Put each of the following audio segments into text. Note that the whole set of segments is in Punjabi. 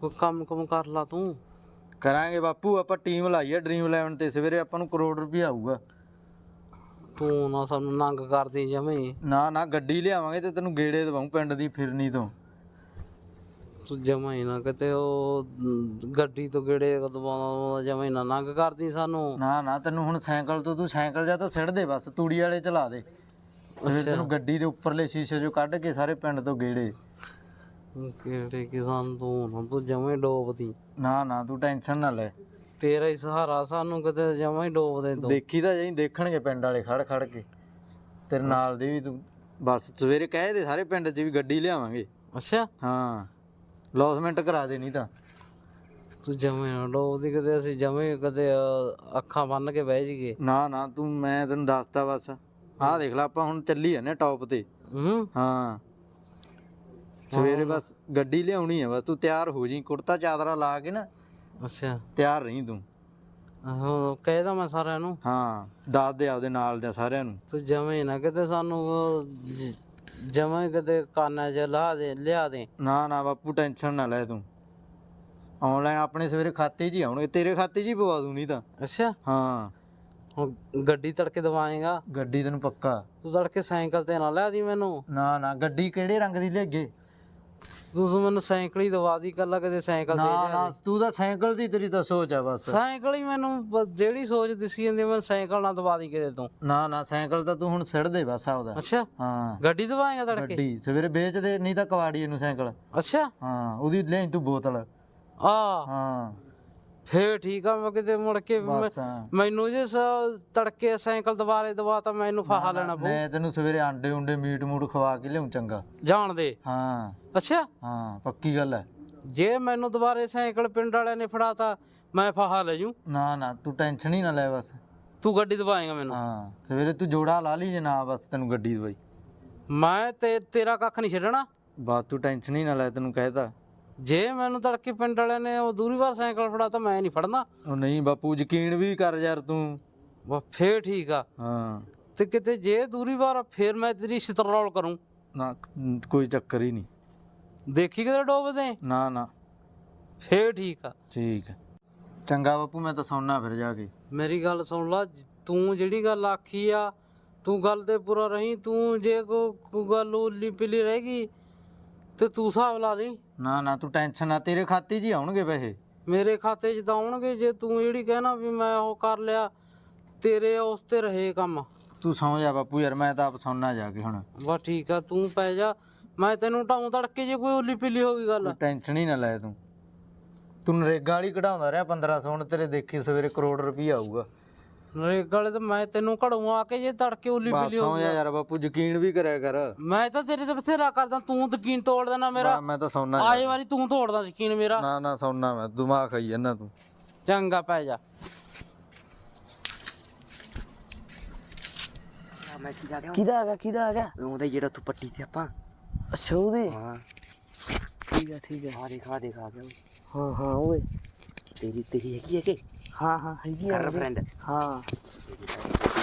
ਕੋਈ ਕੰਮ ਕੰਮ ਕਰ ਲਾ ਤੂੰ। ਕਰਾਂਗੇ ਬਾਪੂ ਆਪਾਂ ਟੀਮ ਲਾਈ ਹੈ ਡ੍ਰੀਮ 11 ਤੇ। ਸਵੇਰੇ ਆਪਾਂ ਨੂੰ ਕਰੋੜ ਰੁਪਏ ਆਊਗਾ। ਤੂੰ ਨਾ ਸਾਨੂੰ ਨੰਗ ਕਰਦੀ ਜਮੇ। ਨਾ ਨਾ ਗੱਡੀ ਲਿਆਵਾਂਗੇ ਤੇ ਤੈਨੂੰ ਗੇੜੇ ਦਵਾਉਂ ਪਿੰਡ ਦੀ ਫਿਰਨੀ ਤੋਂ। ਤੂੰ ਜਮਾ ਹੀ ਨਾ ਕਿਤੇ ਉਹ ਗੱਡੀ ਤੋਂ ਗੇੜੇ ਦਵਾਉਂਦਾ ਜਮਾ ਹੀ ਨਾ। ਨੰਗ ਕਰਦੀ ਸਾਨੂੰ। ਨਾ ਨਾ ਤੈਨੂੰ ਹੁਣ ਸਾਈਕਲ ਤੋਂ ਤੂੰ ਸਾਈਕਲ ਜਾਂ ਤਾਂ ਸਿੱਟ ਦੇ ਬਸ ਤੂੜੀ ਵਾਲੇ ਚਲਾ ਦੇ। ਫਿਰ ਤੈਨੂੰ ਗੱਡੀ ਦੇ ਉੱਪਰਲੇ ਸ਼ੀਸ਼ੇ ਚੋਂ ਕੱਢ ਕੇ ਸਾਰੇ ਪਿੰਡ ਤੋਂ ਗੇੜੇ। ਕਿਹੜੇ ਕਿਸਾਨ ਤੂੰ ਨਾ ਤੂੰ ਜਮੇ ਡੋਬਦੀ। ਨਾ ਨਾ ਤੂੰ ਟੈਨਸ਼ਨ ਨਾ ਲੈ। ਤੇਰਾ ਹੀ ਸਹਾਰਾ ਸਾਨੂੰ ਕਿਤੇ ਜਮਾ ਹੀ ਡੋਬ ਦੇ ਤੂੰ। ਦੇਖੀ ਤਾਂ ਜਾਈ ਦੇਖਣਗੇ ਪਿੰਡ ਵਾਲੇ ਖੜ ਖੜ ਕੇ। ਤੇਰੇ ਨਾਲ ਦੇ ਵੀ ਤੂੰ ਬਸ ਸਵੇਰੇ ਕਹਿ ਦੇ ਸਾਰੇ ਪਿੰਡ 'ਚ ਵੀ ਗੱਡੀ ਲਿਆਵਾਂਗੇ। ਅੱਛਾ। ਹਾਂ ਲੌਸਮੈਂਟ ਕਰਾ ਦੇ ਨਹੀਂ ਤਾਂ। ਤੂੰ ਜਮੇ ਨਾ ਡੋਬਦੀ ਕਿਤੇ ਅਸੀਂ ਜਮੇ ਕਦੇ ਅੱਖਾਂ ਬੰਨ ਕੇ ਬਹਿ ਜੀਏ ਨਾ ਨਾ ਤੂੰ ਮੈਂ ਤੈਨੂੰ ਦੱਸਤਾ ਬਸ। ਆਹ ਦੇਖ ਲੈ ਆਪਾਂ ਹੁਣ ਚੱਲੀ ਜਾਂਦੇ ਟੌਪ ਤੇ। ਹੂੰ। ਹਾਂ। ਸਵੇਰੇ ਬਸ ਗੱਡੀ ਲਿਆਉਣੀ ਹੈ ਬਸ ਤੂੰ ਤਿਆਰ ਹੋ ਜੀ ਕੁੜਤਾ ਚਾਦਰਾ ਲਾ ਕੇ ਨਾ ਅੱਛਾ। ਤਿਆਰ ਰਹੀਂ ਤੂੰ। ਆਹੋ ਕਹਿਦਾ ਮੈਂ ਸਾਰਿਆਂ ਨੂੰ। ਹਾਂ ਦੱਸ ਦੇ ਆਪਦੇ ਨਾਲ ਦੇ ਸਾਰਿਆਂ ਨੂੰ। ਤੂੰ ਜਮੇ ਨਾ ਕਿਤੇ ਸਾਨੂੰ ਜਮੇ ਕਿਤੇ ਕਾਨਾ ਚ ਲਾ ਦੇ ਲਿਆ ਦੇ। ਨਾ ਨਾ ਬਾਪੂ ਟੈਨਸ਼ਨ ਨਾ ਲੈ ਤੂੰ। ਆਨਲਾਈਨ ਆਪਣੇ ਸਵੇਰੇ ਖਾਤੇ 'ਚ ਹੀ ਆਉਣਗੇ ਤੇਰੇ ਖਾਤੇ 'ਚ ਹੀ ਪਵਾ ਦੂੰ ਨਹੀਂ ਤਾਂ। ਅੱਛਾ। ਹਾਂ। ਹੁਣ ਗੱਡੀ ਤੜਕੇ ਦਵਾਏਗਾ। ਗੱਡੀ ਤੈਨੂੰ ਪੱਕਾ। ਤੂੰ ਤੜਕੇ ਸਾਈਕਲ ਤੇ ਨਾ ਲਿਆ ਦੀ ਮੈਨੂੰ। ਨਾ ਨਾ ਗੱਡੀ ਕਿਹੜੇ ਰੰਗ ਦੀ ਲਿਆਗੇ ਤੂੰ ਤੂੰ ਮੈਨੂੰ ਸਾਈਕਲ ਹੀ ਦਵਾ ਦੀ ਕੱਲਾ ਕਿਤੇ ਸਾਈਕਲ ਦੇ ਨਾ ਨਾ ਤੂੰ ਤਾਂ ਸਾਈਕਲ ਦੀ ਤੇਰੀ ਤਾਂ ਸੋਚ ਆ ਬਸ। ਸਾਈਕਲ ਹੀ ਮੈਨੂੰ ਜਿਹੜੀ ਸੋਚ ਦਿਸੀ ਜਾਂਦੀ ਮੈਨੂੰ ਸਾਈਕਲ ਨਾ ਦਵਾ ਦੀ ਕਿਤੇ ਤੂੰ। ਨਾ ਨਾ ਸਾਈਕਲ ਤਾਂ ਤੂੰ ਹੁਣ ਸਿੱਟ ਦੇ ਬਸ ਆਪਦਾ। ਅੱਛਾ ਹਾਂ। ਗੱਡੀ ਦਵਾਏਗਾ ਤੜਕੇ? ਗੱਡੀ ਸਵੇਰੇ ਵੇਚ ਦੇ ਨਹੀਂ ਤਾਂ ਕਵਾੜੀ ਇਹਨੂੰ ਸਾਈਕਲ। ਅੱਛਾ। ਹਾਂ ਉਹਦੀ ਲੈ ਤੂੰ ਬੋਤਲ। ਆ। ਹਾਂ। ਫੇਰ ਠੀਕ ਆ ਮੈਂ ਕਿਤੇ ਮੁੜ ਕੇ ਮੈਂ- ਬਸ ਹਾਂ। ਮੈਨੂੰ ਜੇ ਸ- ਤੜਕੇ ਸਾਈਕਲ ਦੁਬਾਰੇ ਦਵਾ ਤਾਂ ਮੈਨੂੰ ਫਾਹਾ ਲੈਣਾ ਪਊ। ਮੈਂ ਤੈਨੂੰ ਸਵੇਰੇ ਆਂਡੇ ਉਂਡੇ ਮੀਟ ਮੂਟ ਖਵਾ ਕੇ ਲਿਆਉਂ ਚੰਗਾ। ਜਾਣ ਦੇ। ਹਾਂ। ਅੱਛਾ? ਹਾਂ ਪੱਕੀ ਗੱਲ ਹੈ ਜੇ ਮੈਨੂੰ ਦੁਬਾਰੇ ਸਾਈਕਲ ਪਿੰਡ ਵਾਲਿਆਂ ਨੇ ਫੜਾਤਾ ਮੈਂ ਫਾਹਾ ਲੈ ਜੂ। ਨਾ ਨਾ ਤੂੰ ਟੈਨਸ਼ਨ ਹੀ ਨਾ ਲੈ ਬਸ। ਤੂੰ ਗੱਡੀ ਦਵਾਏਗਾ ਮੈਨੂੰ। ਹਾਂ ਸਵੇਰੇ ਤੂੰ ਜੋੜਾ ਲਾ ਲਈ ਜੇ ਨਾ ਬਸ ਤੈਨੂੰ ਗੱਡੀ ਦਵਾਈ। ਮੈਂ ਤੇ ਤੇਰਾ ਕੱਖ ਨਹੀਂ ਛੱਡਣਾ। ਬਸ ਤੂੰ ਟੈਨਸ਼ਨ ਹੀ ਨਾ ਲੈ ਤੈਨੂੰ ਕਹਿਤਾ ਜੇ ਮੈਨੂੰ ਤੜਕੇ ਪਿੰਡ ਵਾਲਿਆਂ ਨੇ ਉਹ ਦੂਰੀ ਵਾਰ ਸਾਈਕਲ ਫੜਾਤਾ ਮੈਂ ਨਹੀਂ ਫੜਨਾ। ਉਹ ਨਹੀਂ ਬਾਪੂ ਯਕੀਨ ਵੀ ਕਰ ਯਾਰ ਤੂੰ। ਵਾ ਫੇਰ ਠੀਕ ਆ। ਹਾਂ। ਤੇ ਕਿਤੇ ਜੇ ਦੂਰੀ ਵਾਰ ਫੇਰ ਮੈਂ ਤੇਰੀ ਸਤਰੋਲ ਕਰੂੰ। ਨਾ ਕੋਈ ਚੱਕਰ ਹੀ ਨਹੀਂ। ਦੇਖੀ ਕਿਤੇ ਡੋਬਦੇ? ਨਾ ਨਾ। ਫੇਰ ਠੀਕ ਆ। ਠੀਕ ਹੈ ਚੰਗਾ ਬਾਪੂ ਮੈਂ ਤਾਂ ਸੌਣਾ ਫਿਰ ਜਾ ਕੇ। ਮੇਰੀ ਗੱਲ ਸੁਣ ਲਾ ਤੂੰ ਜਿਹੜੀ ਗੱਲ ਆਖੀ ਆ ਤੂੰ ਗੱਲ ਤੇ ਪੂਰਾ ਰਹੀਂ ਤੂੰ ਜੇ ਕੋ ਗੱਲ ਉਲੀ ਪਿਲੀ ਰਹਿ ਗਈ ਤੇ ਤੂੰ ਹਿਸਾਬ ਲਾ ਲਈ ਨਾ ਨਾ ਤੂੰ ਟੈਨਸ਼ਨ ਨਾ ਤੇਰੇ ਖਾਤੇ 'ਚ ਹੀ ਆਉਣਗੇ ਪੈਸੇ। ਮੇਰੇ ਖਾਤੇ 'ਚ ਤਾਂ ਆਉਣਗੇ ਜੇ ਤੂੰ ਜਿਹੜੀ ਕਹਿਣਾ ਵੀ ਮੈਂ ਉਹ ਕਰ ਲਿਆ ਤੇਰੇ ਉਸ ਤੇ ਰਹੇ ਕੰਮ। ਤੂੰ ਸੌਂ ਜਾ ਬਾਪੂ ਯਾਰ ਮੈਂ ਤਾਂ ਆਪ ਸੌਣਾ ਜਾ ਕੇ ਹੁਣ। ਬਸ ਠੀਕ ਆ ਤੂੰ ਪੈ ਜਾ। ਮੈਂ ਤੈਨੂੰ ਢਾਉਂ ਤੜਕੇ ਜੇ ਕੋਈ ਉਲੀ ਪਿਲੀ ਹੋ ਗਈ ਗੱਲ। ਤੂੰ ਟੈਨਸ਼ਨ ਹੀ ਨਾ ਲੈ ਤੂੰ। ਤੂੰ ਨਰੇਗਾ ਵਾਲੀ ਕਢਾਉਂਦਾ ਰਿਹਾ 1500 ਹੁਣ ਤੇਰੇ ਦੇਖੀ ਸਵੇਰੇ ਕਰੋੜ ਰੁਪਈਆ ਆਊਗਾ। ਨਰੇਗਾ ਵਾਲੇ ਤਾਂ ਮੈਂ ਤੈਨੂੰ ਘੜੂ ਆ ਕੇ ਜੇ ਤੜਕੇ ਉਲੀ ਬਸ ਪਿਲੀ ਹੋ ਸੌਂ ਜਾ ਯਾਰ ਬਾਪੂ ਯਕੀਨ ਵੀ ਕਰਿਆ ਕਰ। ਮੈਂ ਤਾਂ ਤੇਰੇ ਤੇ ਬਥੇਰਾ ਕਰਦਾ ਤੂੰ ਯਕੀਨ ਤੋੜ ਦੇਣਾ ਮੇਰਾ। ਮੈਂ- ਤਾਂ ਸੌਣਾ ਆਏ ਵਾਰੀ ਤੂੰ ਤੋੜਦਾ ਯਕੀਨ ਮੇਰਾ। ਨਾ ਨਾ ਸੌਣਾ ਮੈਂ ਦਿਮਾਗ ਖਾਈ ਜਾਂਦਾ ਤੂੰ। ਚੰਗਾ ਪੈ ਜਾ। ਮੈਂ ਕੀ ਜਾ ਰਿਹਾ? ਕਿਹਦਾ ਉਹਦਾ ਜਿਹੜਾ ਤੂੰ ਪੱਟੀ ਤੇ ਆਪਾਂ। ਅੱਛਾ ਉਹਦੇ? ਹਾਂ। ਠੀਕ ਹੈ ਠੀਕ ਹੈ ਆ ਦੇਖਾ ਦੇਖਾ ਗਿਆ। ਹਾਂ ਹਾਂ ਓਏ। ਤੇਰੀ ਤੇਰੀ ਹੈਗੀ ਹੈ ਕਿ? ਹਾਂ ਹਾਂ ਹੈਗੀ ਆ ਕਰ। ਫਰੈਂਡ ਹਾਂ ਤੂੰ ਵੀ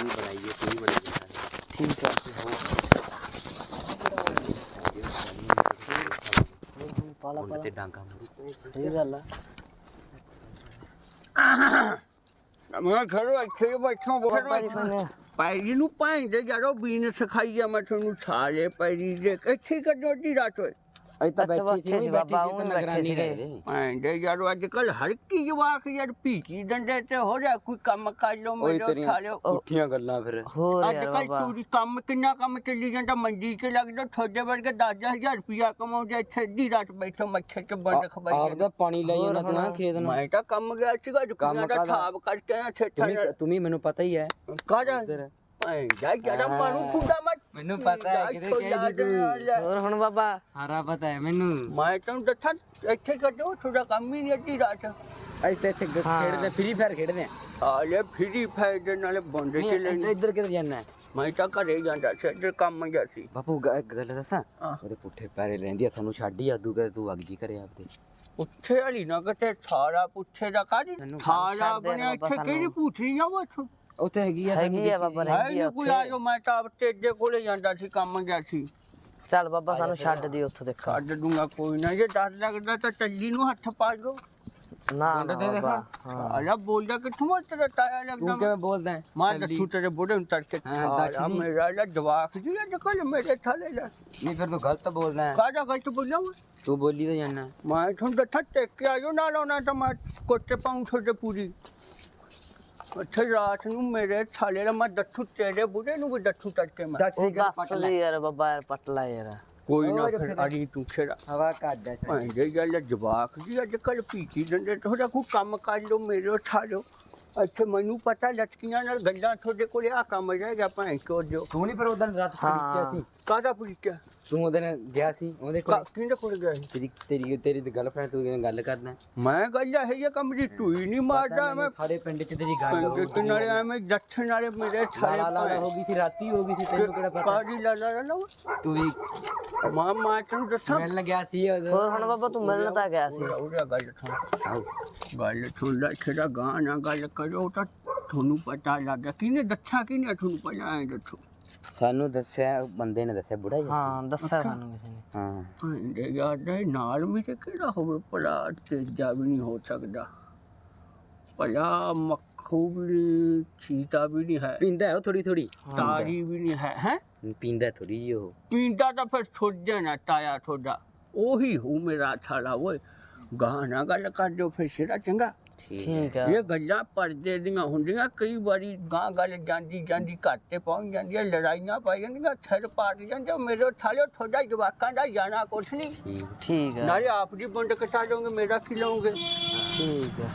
ਬਣਾਈ ਹੈ। ਤੂੰ ਵੀ ਬਣਾਈ ਹੈ ਠੀਕ ਹੈ ਪਾਲਾ ਹੁਣ ਤੇ ਡਾਂਗਾ ਮਾਰੂ ਸਹੀ ਗੱਲ ਆ। ਮੈਂ ਖੜੋ ਇੱਥੇ ਬੈਠਾ ਪਾਰੀ ਫਨੇ ਪੈਰੀ ਨੂੰ ਭਾਂ ਦੇ ਜਦੋਂ ਬੀਨ ਸਿਖਾਈ ਆ ਮੈਂ ਤੁਹਾਨੂੰ ਸਾਰੇ ਪੈਰੀ ਦੇ ਇੱਥੇ ਕੱਢੋ ਦੀ ਰਾਤ ਹੋਏ। ਅਜ ਤਾਂ ਅੱਛਾ, ਬੈਠੀ ਸੀ ਬੈਠੇ ਸੀ, ਬੈਠੀ ਬਾਬਾ, ਸੀ ਤਾਂ ਉਹ ਨਗਰਾਨੀ ਬੈਠੇ ਰਹੇ ਸੀਗੇ। ਨੇ ਭਾਂ ਦੇ ਜਦੋਂ ਅੱਜ ਕੱਲ ਹਰ ਕੀ ਜਵਾਕ ਯਾਰ ਭੀਚੀ ਡੰਡੇ ਤੇ ਹੋ ਜਾ ਕੋਈ ਕੰਮ ਕਰ ਲਓ ਉਹੀ ਮੇਰੇ ਤੇਰੀਆਂ ਉਠਾ ਲਿਓ। ਉੱਠੀਆਂ ਗੱਲਾਂ ਫਿਰ। ਹੋਰ ਅੱਜ ਯਾਰ ਕੱਲ ਬਾਬਾ। ਤੂੰ ਕੰਮ ਕਿੰਨਾ ਕੰਮ ਚੱਲੀ ਜਾਂਦਾ ਮੰਡੀ 'ਚ ਲੱਗਦਾ ਤੁਹਾਡੇ ਵਰਗੇ 10000 ਰੁਪਇਆ ਕਮਾਉਂਦੇ ਇੱਥੇ ਦੀ ਰਾਤ ਬੈਠੋ ਮੱਛਰ 'ਚ ਬੰਦ ਖਵਾਈ ਆਪਦਾ ਪਾਣੀ ਲਈ ਜਾਂਦਾ ਤੂੰ ਆ ਖੇਤ ਨੂੰ। ਮੈਂ ਤਾਂ ਕੰਮ ਗਿਆ ਸੀਗਾ ਕੰਮ ਦਾ ਕਾਹਦਾ? ਕਰਕੇ ਆ ਤੁਮੀ ਛੇਠਾ ਤੁਮੀ ਮੈਨੂੰ ਪਤਾ ਹੀ ਹੈ। ਕਾਹਦਾ? ਭਾਂ ਜਾ ਜਰਾ ਮਾਰੂ ਮਤ ਮੈਨੂੰ ਪਤਾ ਹੈ ਕਿਤੇ ਕਹਿ ਦੀ ਤੂੰ। ਹੋਰ ਹੁਣ ਬਾਬਾ। ਸਾਰਾ ਪਤਾ ਹੈ ਮੈਨੂੰ। ਮੈਂ ਤੈਨੂੰ ਦੱਸਾਂ ਇੱਥੇ ਕੱਢੋ ਥੋੜਾ ਕੰਮ ਹੀ ਨਹੀਂ ਅੱਧੀ ਰਾਤ। ਅੱਜ ਤੇ ਇੱਥੇ ਗ- ਖੇਡਦੇ ਫ੍ਰੀ ਫਾਇਰ ਖੇਡਦੇ ਆ ਆਲੇ ਫਿਰੀ ਫਾਇਦੇ ਨਾਲ ਬੰਦੇ ਨਹੀਂ ਚ ਇੱਧਰ- ਲੈਣੇ ਇੱਧਰ ਕਿੱਧਰ ਜਾਣਾ ਮੈਂ ਤਾਂ ਘਰੇ ਜਾਂਦਾ ਸੀ ਇੱਧਰ ਕੰਮ ਗਿਆ ਸੀ। ਬਾਪੂ ਗ- ਇੱਕ ਗੱਲ ਦੱਸਾਂ? ਹਾਂ। ਉਹਦੇ ਪੁੱਠੇ ਪੈਰੇ ਲੈਂਦੀ ਆ ਸਾਨੂੰ ਛੱਡ ਹੀ ਆਦੂ ਕਦੇ ਤੂੰ ਵਗ ਜੀ ਕਰੇ ਆਪਦੇ। ਉੱਥੇ ਵਾਲੀ ਨਾ ਕਿਤੇ ਸਾਰਾ ਪੁੱਛੇ ਦਾ ਕਾਜੀ ਮੈਨੂੰ ਸਾਰਾ ਛੱਡ ਦੇ ਬਣਿਆ ਇੱਥੇ ਸਾਨੂੰ। ਕਿਹੜੀ ਪੁੱਛੀ ਜਾਵੋ ਇੱਥੋਂ? ਉੱਥੇ ਹੈਗੀ ਆ ਸਾਨੂੰ ਹੈਗੀ ਆ ਬਾਬਾ। ਹੈ ਹੈਗੀ ਆ ਨਹੀਂ ਕੋਈ ਉੱਥੇ। ਆਜੋ ਮੈਂ ਤਾਂ ਤੇਜੇ ਕੋਲੇ ਜਾਂਦਾ ਸੀ ਕੰਮ ਗਿਆ ਸੀ। ਚੱਲ ਬਾਬਾ ਸਾਨੂੰ ਛੱਡ ਦੀ ਉੱਥੋਂ ਦੇਖਾ। ਕੱਢ ਦੂੰਗਾ ਕੋਈ ਨਾ ਜੇ ਡਰ ਲੱਗਦਾ ਤਾਂ ਚੱਲੀ ਨੂੰ ਹੱਥ ਪਾ ਦੋ ਨਾ ਨਾ ਦੇ ਦੇਖਾ। ਬਾਬਾ ਆਲਾ ਬੋਲਦਾ ਕਿੱਥੋਂ ਮੈਂ ਤੇਰਾ ਤਾਇਆ ਲੱਗਦਾ ਤੂੰ ਕਿਵੇਂ ਬੋਲਦਾ ਹੈ? ਮਾਰ ਦੱਸੂ ਤੇਰੇ ਬੁੜੇ ਨੂੰ ਤੜਕੇ ਹਾਂ, ਦੱਸ ਆਲਾ ਜੀ। ਮੇਰਾ ਲਾ ਜਵਾਕ ਜੀ ਅੱਜ ਕੱਲ ਮੇਰੇ ਥਾਲੇ ਲਾ ਨਹੀਂ ਫਿਰ ਤੂੰ ਗਲਤ ਬੋਲਦਾ ਹੈ। ਕਾਹਦਾ ਗਲਤ ਬੋਲਿਆ ਮੈਂ ਤੂੰ ਬੋਲੀ ਤਾਂ ਜਾਨਾ। ਮੈਂ ਤੁਹਾਨੂੰ ਦੱਸਾਂ ਟੇਕ ਕੇ ਆਇਓ ਨਾ ਲਾਉਣਾ ਤਾਂ ਮੈਂ ਕੋਟੇ ਪਾਉਂ ਤੁਹਾਡੇ ਪੂਰੀ। ਅੱਛਾ ਰਾਤ ਨੂੰ ਮੇਰੇ ਥਾਲੇ ਲਾ ਮੈਂ ਦੱਸੂ ਤੇਰੇ ਬੁੜੇ ਨੂੰ ਵੀ ਦੱਸੂ ਤੜਕੇ ਮੈਂ। ਦੱਸ ਦੱਸ ਲਈ ਯਾਰ ਬਾਬਾ ਯਾਰ ਪਟ ਲੈ ਯਾਰ। ਕੋਈ ਨਾ ਫਿਰ ਅੜੀ ਤੂੰ ਛੇੜਾ ਹਵਾ ਕੱਢ ਭਾਂਡੇ ਗੱਲ ਜਵਾਕ ਜੀ ਅੱਜ ਕੱਲ ਪੀਤੀ ਦੰਦੇ ਥੋੜਾ ਕੋਈ ਕੰਮ ਕਰ ਲਓ ਮੇਰੇ ਉਠਾ ਲਓ। ਅੱਛਾ ਮੈਨੂੰ ਪਤਾ ਲਟਕੀਆਂ ਨਾਲ ਗੱਲਾਂ ਤੁਹਾਡੇ ਕੋਲੇ ਆ ਕੰਮ ਰਹੇਗਾ ਭਾਂ ਕੋ ਜੋ। ਤੂੰ ਨਹੀਂ ਪਰ ਉਦੋਂ ਰਾਤ ਪੜੀਚਿਆ ਸੀ? ਕਾਹਦਾ ਪੁੱਛਿਆ ਤੂੰ ਉਹਦੇ ਨਾਲ ਗਿਆ ਸੀ ਉਹਦੇ ਕੋਲ? ਕਿੰਨੇ ਕੋਲ ਗਿਆ ਸੀ? ਤੇਰੀ ਤੇਰੀ ਤੇਰੀ ਗਰਲਫ੍ਰੈਂਡ ਤੂੰ ਗੱਲ ਕਰਦਾ ਮੈਂ ਗੱਲ ਹੈ ਇਹ ਕੰਮ ਦੀ ਟੂਈ ਨਹੀਂ ਮਾਰਦਾ ਮੈਂ ਸਾਰੇ ਪਿੰਡ 'ਚ ਤੇਰੀ ਗੱਲ ਹੋ ਪੰਗੇ ਕਿਨਾਰੇ ਐਵੇਂ ਜੱਠਣ ਵਾਲੇ ਮੇਰੇ ਥਾਲੇ ਲਾਲਾ ਲਾਲਾ ਹੋ ਗਈ ਸੀ ਰਾਤੀ ਹੋ ਗਈ ਸੀ ਤੈਨੂੰ ਕਿਹੜਾ ਪਤਾ? ਕਾਦੀ ਲਾ ਲਾ ਲਾ ਤੂੰ ਵੀ ਮਾਂ ਮਾਂ ਤੈਨੂੰ ਦੱਸਾਂ। ਮਿਲਣ ਗਿਆ ਸੀ ਉਦੋਂ। ਹੋਰ ਹੁਣ ਬਾਬਾ ਤੂੰ ਮਿਲਣ ਤਾਂ ਗਿਆ ਸੀ। ਉਹਦਾ ਗੱਲ ਸੁਣ। ਗੱਲ ਸੁਣ ਲੈ ਛੇੜਾ ਗਾਂ ਨਾ ਗੱਲ ਕਰੋ ਤਾਂ ਤੁਹਾਨੂੰ ਪਤਾ ਲੱਗਾ ਕਿਹਨੇ ਦੱਸਿਆ ਕਿਹਨੇ ਤੁਹਾਨੂੰ ਪਤਾ? ਐ ਦੱਸੋ। ਸਾਨੂੰ ਦੱਸਿਆ ਉਹ ਬੰਦੇ ਨੇ ਦੱਸਿਆ ਬੁੜਾ ਜੀ। ਹਾਂ ਦੱਸਿਆ ਸਾਨੂੰ ਕਿਸੇ ਨੇ। ਹਾਂ। ਭਾਂਡੇ ਨਾਲ ਵੀ ਤੇ ਕਿਹੜਾ ਹੋਵੇ ਭਲਾ? ਤੇਜਾ ਵੀ ਨਹੀਂ ਹੋ ਸਕਦਾ। ਭਲਾ ਮੱਖੂ ਵੀ ਨਹੀਂ, ਚੀਤਾ ਵੀ ਨਹੀਂ ਹੈ। ਪੀਂਦਾ ਹੈ ਉਹ ਥੋੜੀ ਥੋੜੀ ਤਾਰੀ ਵੀ ਨਹੀਂ ਹੈ ਹੈ? ਪੀਂਦਾ ਥੋੜੀ ਜਿਹੀ ਉਹ। ਪੀਂਦਾ ਤਾਂ ਫਿਰ ਥੋੜਾ ਨਾ ਤਾਇਆ ਥੋੜਾ ਉਹੀ ਹੂੰ ਮੇਰਾ ਥਾਲਾ ਓਏ। ਗਾਣਾ ਗੱਲ ਕਰ ਦਿਓ ਫਿਰ ਸਿਰਾ ਚੰਗਾ। ਠੀਕ ਹੈ। ਆ। ਇਹ ਗੱਲਾਂ ਪਰਦੇ ਦੀਆਂ ਹੁੰਦੀਆਂ ਕਈ ਵਾਰੀ ਗਾਂ ਗੱਲ ਜਾਂਦੀ ਜਾਂਦੀ ਘਰ ਤੇ ਪਹੁੰਚ ਜਾਂਦੀਆਂ ਲੜਾਈਆਂ ਪੈ ਜਾਂਦੀਆਂ ਸਿਰ ਪਾਟ ਜਾਂਦੇ ਮੇਰੇ ਥਾਲੇ ਥੋੜਾ ਜਵਾਕਾਂ ਦਾ ਜਾਣਾ ਕੁਛ ਨਹੀਂ ਠੀਕ। ਠੀਕ ਆ। ਨਾਲੇ ਆਪ ਦੀ ਬੰਡ ਕਟਾ ਲਓਗੇ ਮੇਰਾ ਕੀ ਲਓਗੇ? ਠੀਕ ਆ।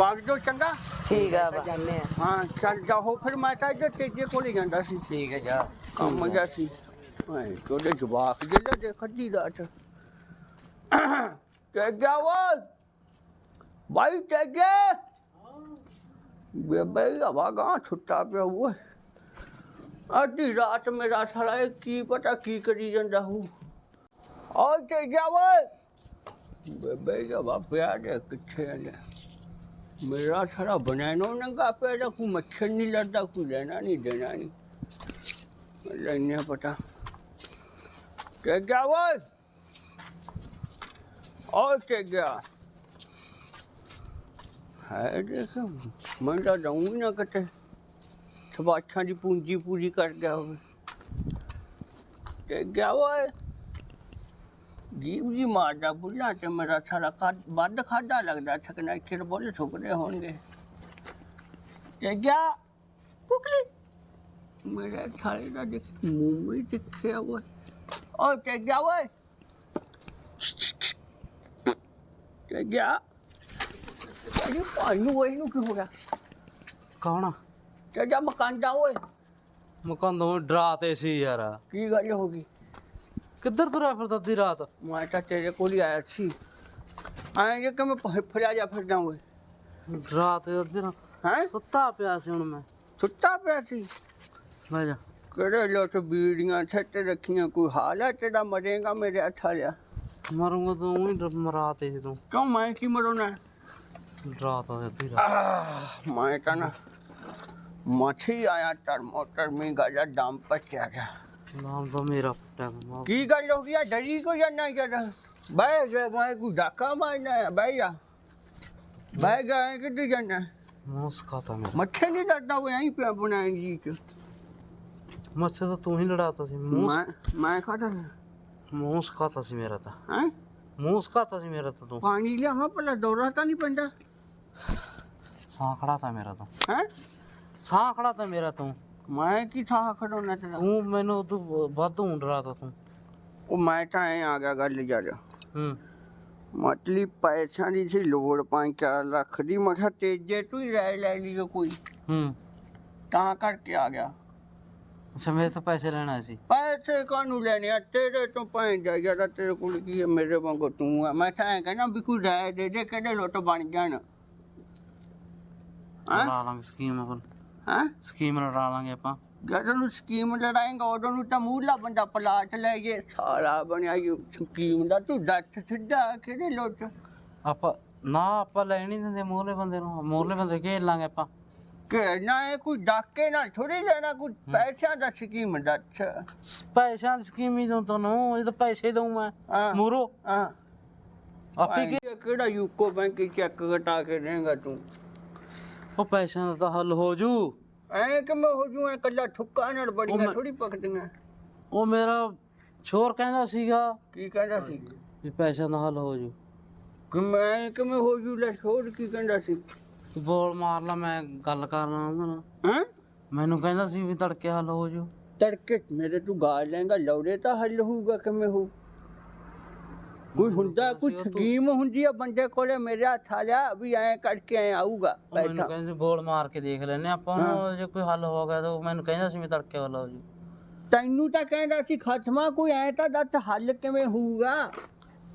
ਬਾਗ ਜੋ ਚੰਗਾ? ਠੀਕ ਆ ਬਾ। ਜਾਣੇ ਆ ਹਾਂ ਚੱਲ ਜਾਓ। ਫਿਰ ਮੈਂ ਤਾਂ ਇੱਧਰ ਤੇਜੇ ਕੋਲ ਹੀ ਜਾਂਦਾ ਸੀ। ਠੀਕ ਹੈ ਜਾ। ਕੰਮ ਗਿਆ ਸੀ। ਓਏ ਤੁਹਾਡੇ ਜਵਾਕ ਜਿਹੜਾ ਦੇਖ ਅੱਧੀ ਰਾਤ। ਤੇ ਗਿਆ ਵਾ ਭਾਈ ਤੇ ਗਿਆ। ਬੇਬੇ ਹਵਾ ਗਾਂ ਛੁੱਟਾ ਪਿਆ ਓਏ। ਅੱਧੀ ਰਾਤ ਮੇਰਾ ਸਾਲਾ ਇਹ ਕੀ ਪਤਾ ਕੀ ਕਰੀ ਜਾਂਦਾ ਹੂੰ। ਓ ਤੇ ਗਿਆ ਵਾ ਬੇਬੇ ਹਵਾ ਪਿਆ ਦੇ ਕਿੱਥੇ ਨੇ ਮੇਰਾ ਸਾਰਾ ਬਣਾਇਨੋ ਨੰਗਾ ਪਿਆ ਦਾ ਕੋਈ ਮੱਛਰ ਨਹੀਂ ਲੜਦਾ, ਕੋਈ ਲੈਣਾ ਨਹੀਂ ਦੇਣਾ ਨਹੀਂ। ਲੈਣੇ ਪਤਾ। ਕਿ ਗਿਆ ਓਏ। ਓ ਕਿ ਗਿਆ। ਹੈ ਦੇਖ ਮੈਂ ਤਾਂ ਜਾਊਂ ਨਾ ਕਿਤੇ। ਸਵਾਛਾਂ ਦੀ ਪੂੰਜੀ ਪੂਰੀ ਕਰ ਗਿਆ ਹੋਵੇ। ਕਿ ਗਿਆ ਓਏ। ਜੀਵ ਜੀ ਮਾਰਦਾ ਬੁੱਲਾ ਤੇ ਮੇਰਾ ਸਾਰਾ ਖਾ ਵੱਧ ਖਾਦਾ ਲੱਗਦਾ ਛਕਣਾ ਚਿਰ ਬੋਲੇ ਠੁਕਦੇ ਹੋਣਗੇ। ਕਿ ਗਿਆ ਕੁਕਲੀ। ਮੇਰੇ ਥਾਲੇ ਦਾ ਦੇਖ ਮੂੰਹ ਵੀ ਦਿਖਿਆ ਓਏ ਓ ਤੇ ਗਿਆ ਓਏ। ਤੇ ਗਿਆ। ਅਰੇ ਨੂੰ ਓਏ ਨੂੰ ਕੀ ਹੋ ਗਿਆ? ਕੌਣ ਤੇ ਜਾ ਮਕਾਨ ਜਾ ਓਏ। ਮਕਾਨ ਤੋਂ ਡਰਾਤੇ ਸੀ ਯਾਰ। ਕੀ ਗੱਲ ਹੋ ਗਈ? ਕਿੱਧਰ ਤੁਰਿਆ ਫਿਰਦਾ ਤੀ ਰਾਤ? ਮੈਂ ਤਾਂ ਤੇਰੇ ਕੋਲ ਹੀ ਆਇਆ ਸੀ। ਆਏ ਜੇ ਕਿ ਮੈਂ ਫੜਿਆ ਜਾ ਫਿਰਦਾ ਓਏ। ਰਾਤ ਅੱਧੀ ਰਾਤ ਹੈ? ਸੁੱਤਾ ਪਿਆ ਸੀ ਹੁਣ ਮੈਂ। ਸੁੱਤਾ ਪਿਆ ਸੀ? ਲੈ ਜਾ। ਕਿਹੜੇ ਲੋਟ ਬੀੜੀਆਂ ਛੱਟ ਰੱਖੀਆਂ ਕੋਈ ਹਾਲ ਹੈ ਤੇਰਾ? ਮਰੇਗਾ ਮੇਰੇ ਹੱਥਾਂ ਲਿਆ ਮਰੂੰਗਾ ਤੂੰ ਹੀ ਮਰਾਤੇ ਸੀ ਤੂੰ। ਕਿਉਂ ਮੈਂ ਕੀ ਮਰੋਣਾ ਰਾਤ ਆ ਅੱਧੀ ਰਾਤ। ਮੈਂ ਤਾਂ ਨਾ ਮੱਛੀ ਆਇਆ ਤਰ ਮੋਟਰ ਮੇ ਗਾਜਾ ਦਮ ਪਚਿਆ ਗਿਆ। ਨਾਮ ਤਾਂ ਮੇਰਾ ਪਟਿਆ ਮੈਂ। ਕੀ ਗੱਲ ਹੋ ਗਈ ਆ? ਡਰੀ ਕੋ ਜਾਣਾ ਜਰਾ ਬੈ ਜਾ ਮੈਂ ਕੋ ਧੱਕਾ ਮਾਰਨਾ ਹੈ ਬੈ ਜਾ। ਬੈ ਗਿਆ ਕਿੱਥੇ ਜਾਣਾ? ਮੂੰਹ ਸੁਕਾਤਾ ਮੇਰਾ ਮੱਛੀ ਨਹੀਂ ਡਰਦਾ ਉਹ ਯਹੀਂ ਪਿਆ ਬਣਾਈ ਜੀ ਚ ਮੱਛੇ ਤਾਂ ਤੂੰ ਹੀ ਲੜਾਤਾ ਸੀ ਮੂੰਹ ਮੈਂ ਮੈਂ ਖਾਦਾ ਮੂੰਹ ਸੁਕਾਤਾ ਸੀ ਮੇਰਾ ਤਾਂ। ਹੈ? ਮੂੰਹ ਸੁਕਾਤਾ ਸੀ ਮੇਰਾ ਤਾਂ ਤੂੰ। ਪਾਣੀ ਲਿਆ ਮੈਂ ਪਹਿਲਾਂ ਦੌਰਾ ਤਾਂ ਨਹੀਂ ਪੈਂਦਾ। ਸਾਹ ਖੜਾ ਤਾ ਮੇਰਾ ਤਾਂ। ਹੈ? ਸਾਹ ਖੜਾ ਤਾ ਮੇਰਾ ਤੂੰ। ਮੈਂ ਕੀ ਥਾ ਖੜੋਣਾ ਤੇਰਾ? ਤੂੰ ਮੈਨੂੰ ਤੂੰ ਵਾਧੂ ਡਰਾਤਾ ਤੂੰ ਉਹ ਮੈਂ ਤਾਂ ਐ ਆ ਗਿਆ ਗੱਲ ਜਾ ਰਿਹਾ ਹੂੰ। ਮਤਲੀ ਪੈਸਿਆਂ ਦੀ ਸੀ ਲੋੜ ਪੰਜ ਚਾਰ ਲੱਖ ਦੀ। ਮੈਂ ਕਿਹਾ ਤੇਜੇ ਤੂੰ ਹੀ ਰਹਿ ਲੈ ਲਈ ਕੋਈ। ਹੂੰ। ਤਾਂ ਕਰਕੇ ਆ ਗਿਆ। ਅੱਛਾ ਮੇਰੇ ਤੋਂ ਪੈਸੇ ਲੈਣਾ ਸੀ? ਪੈਸੇ ਕਾਹਨੂੰ ਲੈਣੇ ਆ? ਤੇਰੇ ਤੋਂ ਪੈਣ ਜਾ ਜਿਹੜਾ ਤੇਰੇ ਕੋਲ ਕੀ ਹੈ ਮੇਰੇ ਵਾਂਗੂ ਤੂੰ ਆ। ਮੈਂ ਤਾਂ ਐਂ ਕਹਿੰਦਾ ਵੀ ਕੋਈ ਰਾਇ ਦੇ ਦੇ ਕਿਹੜੇ ਲੁੱਟ ਬਣ ਜਾਣ। ਹਾਂ? ਲੜਾ ਲਾਂਗੇ ਸਕੀਮ ਆਪਾਂ ਹਾਂ? ਸਕੀਮ ਲੜਾ ਲਾਂਗੇ ਆਪਾਂ। ਜਦੋਂ ਨੂੰ ਸਕੀਮ ਲੜਾਏਗਾ ਉਦੋਂ ਨੂੰ ਤਾਂ ਮੂਹਲਾ ਬੰਦਾ ਪਲਾਟ ਲੈ ਜੇ। ਸਾਰਾ ਬਣਿਆ ਇਹ ਸਕੀਮ ਦਾ ਤੂੰ ਦੱਸ ਸਿੱਧਾ ਕਿਹੜੇ ਲੁੱਟ ਆਪਾਂ ਨਾ ਆਪਾਂ ਲੈਣ ਨਹੀਂ ਦਿੰਦੇ ਮੋਰਲੇ ਬੰਦੇ ਨੂੰ। ਮੋਰਲੇ ਬੰਦੇ ਘੇਰ ਲਾਂਗੇ ਆਪਾਂ। ਕਿ ਨਾ ਇਹ ਕੋਈ ਡਾਕੇ ਨਾਲ ਥੋੜੀ ਲੈਣਾ ਕੋਈ ਪੈਸਿਆਂ ਦਾ ਸਕੀਮ ਦੱਸ। ਸ- ਪੈਸਿਆਂ ਦੀ ਸਕੀਮ ਹੀ ਦਊਂ ਤੈਨੂੰ ਇਹ ਤਾਂ ਪੈਸੇ ਦਊਂ ਮੈਂ। ਹਾਂ। ਮੂਰੋ ਹਾਂ। ਆਪੀ ਕੀ ਇਹ ਕਿਹੜਾ ਯੂਕੋ ਬੈਂਕ ਚੈੱਕ ਕਟਾ ਕੇ ਦੇਂਗਾ ਤੂੰ? ਉਹ ਪੈਸਿਆਂ ਦਾ ਤਾਂ ਹੱਲ ਹੋ ਜੂ। ਐ ਕਿ ਮੈਂ ਹੋ ਜੂ ਐ ਕੱਲਾ ਠੁੱਕਾ ਨਾਲ ਬੜੀਆਂ ਥੋੜੀ ਪਕੜੀਆਂ ਉਹ ਮੇਰਾ ਛੋਰ ਕਹਿੰਦਾ ਸੀਗਾ ਕੀ ਕਹਿੰਦਾ ਸੀ? ਵੀ ਪੈਸਿਆਂ ਦਾ ਹੱਲ ਹੋ ਜੂ। ਕਿ ਮੈਂ ਕਿਵੇਂ ਹੋ ਜੂ ਲੈ ਛੋੜ ਕੀ ਕਹਿੰਦਾ ਸੀ? ਤੂੰ ਬੋਲ ਮਾਰ ਲਾ ਮੈਂ ਗੱਲ ਕਰਨਾ ਉਹਦੇ ਨਾਲ। ਹਾਂ? ਮੈਨੂੰ ਕਹਿੰਦਾ ਸੀ ਵੀ ਤੜਕੇ ਹੱਲ ਹੋ ਜੂ। ਤੜਕੇ? ਮੇਰੇ ਤੂੰ ਗਾਲ ਲੈਂਗਾ ਲੌੜੇ ਤਾਂ ਹੱਲ ਹੋਊਗਾ ਕਿਵੇਂ ਹੋ ਕੋਈ ਹੁੰਦਾ ਕੋਈ ਸਕੀਮ ਹੁੰਦੀ ਆ ਬੰਦੇ ਕੋਲੇ ਮੇਰੇ ਹੱਥ ਆ ਲਿਆ ਵੀ ਐ ਕਰਕੇ ਐ ਆਊਗਾ ਉਹ ਮੈਨੂੰ ਪੈਸਾ ਕਹਿੰਦੇ ਸੀ ਬੋਲ ਮਾਰ ਕੇ ਦੇਖ ਲੈਨੇ ਆਪਾਂ ਜੇ ਕੋਈ ਹੱਲ ਹੋ ਗਿਆ ਤਾਂ ਉਹ ਮੈਨੂੰ ਕਹਿੰਦਾ ਸੀ ਵੀ ਤੜਕੇ ਹੱਲ ਹੋ ਜੂ। ਤੈਨੂੰ ਤਾਂ ਕਹਿੰਦਾ ਸੀ ਖਤਮਾ ਕੋਈ ਐ ਤਾਂ ਦੱਸ ਹੱਲ ਕਿਵੇਂ ਹੋਊਗਾ?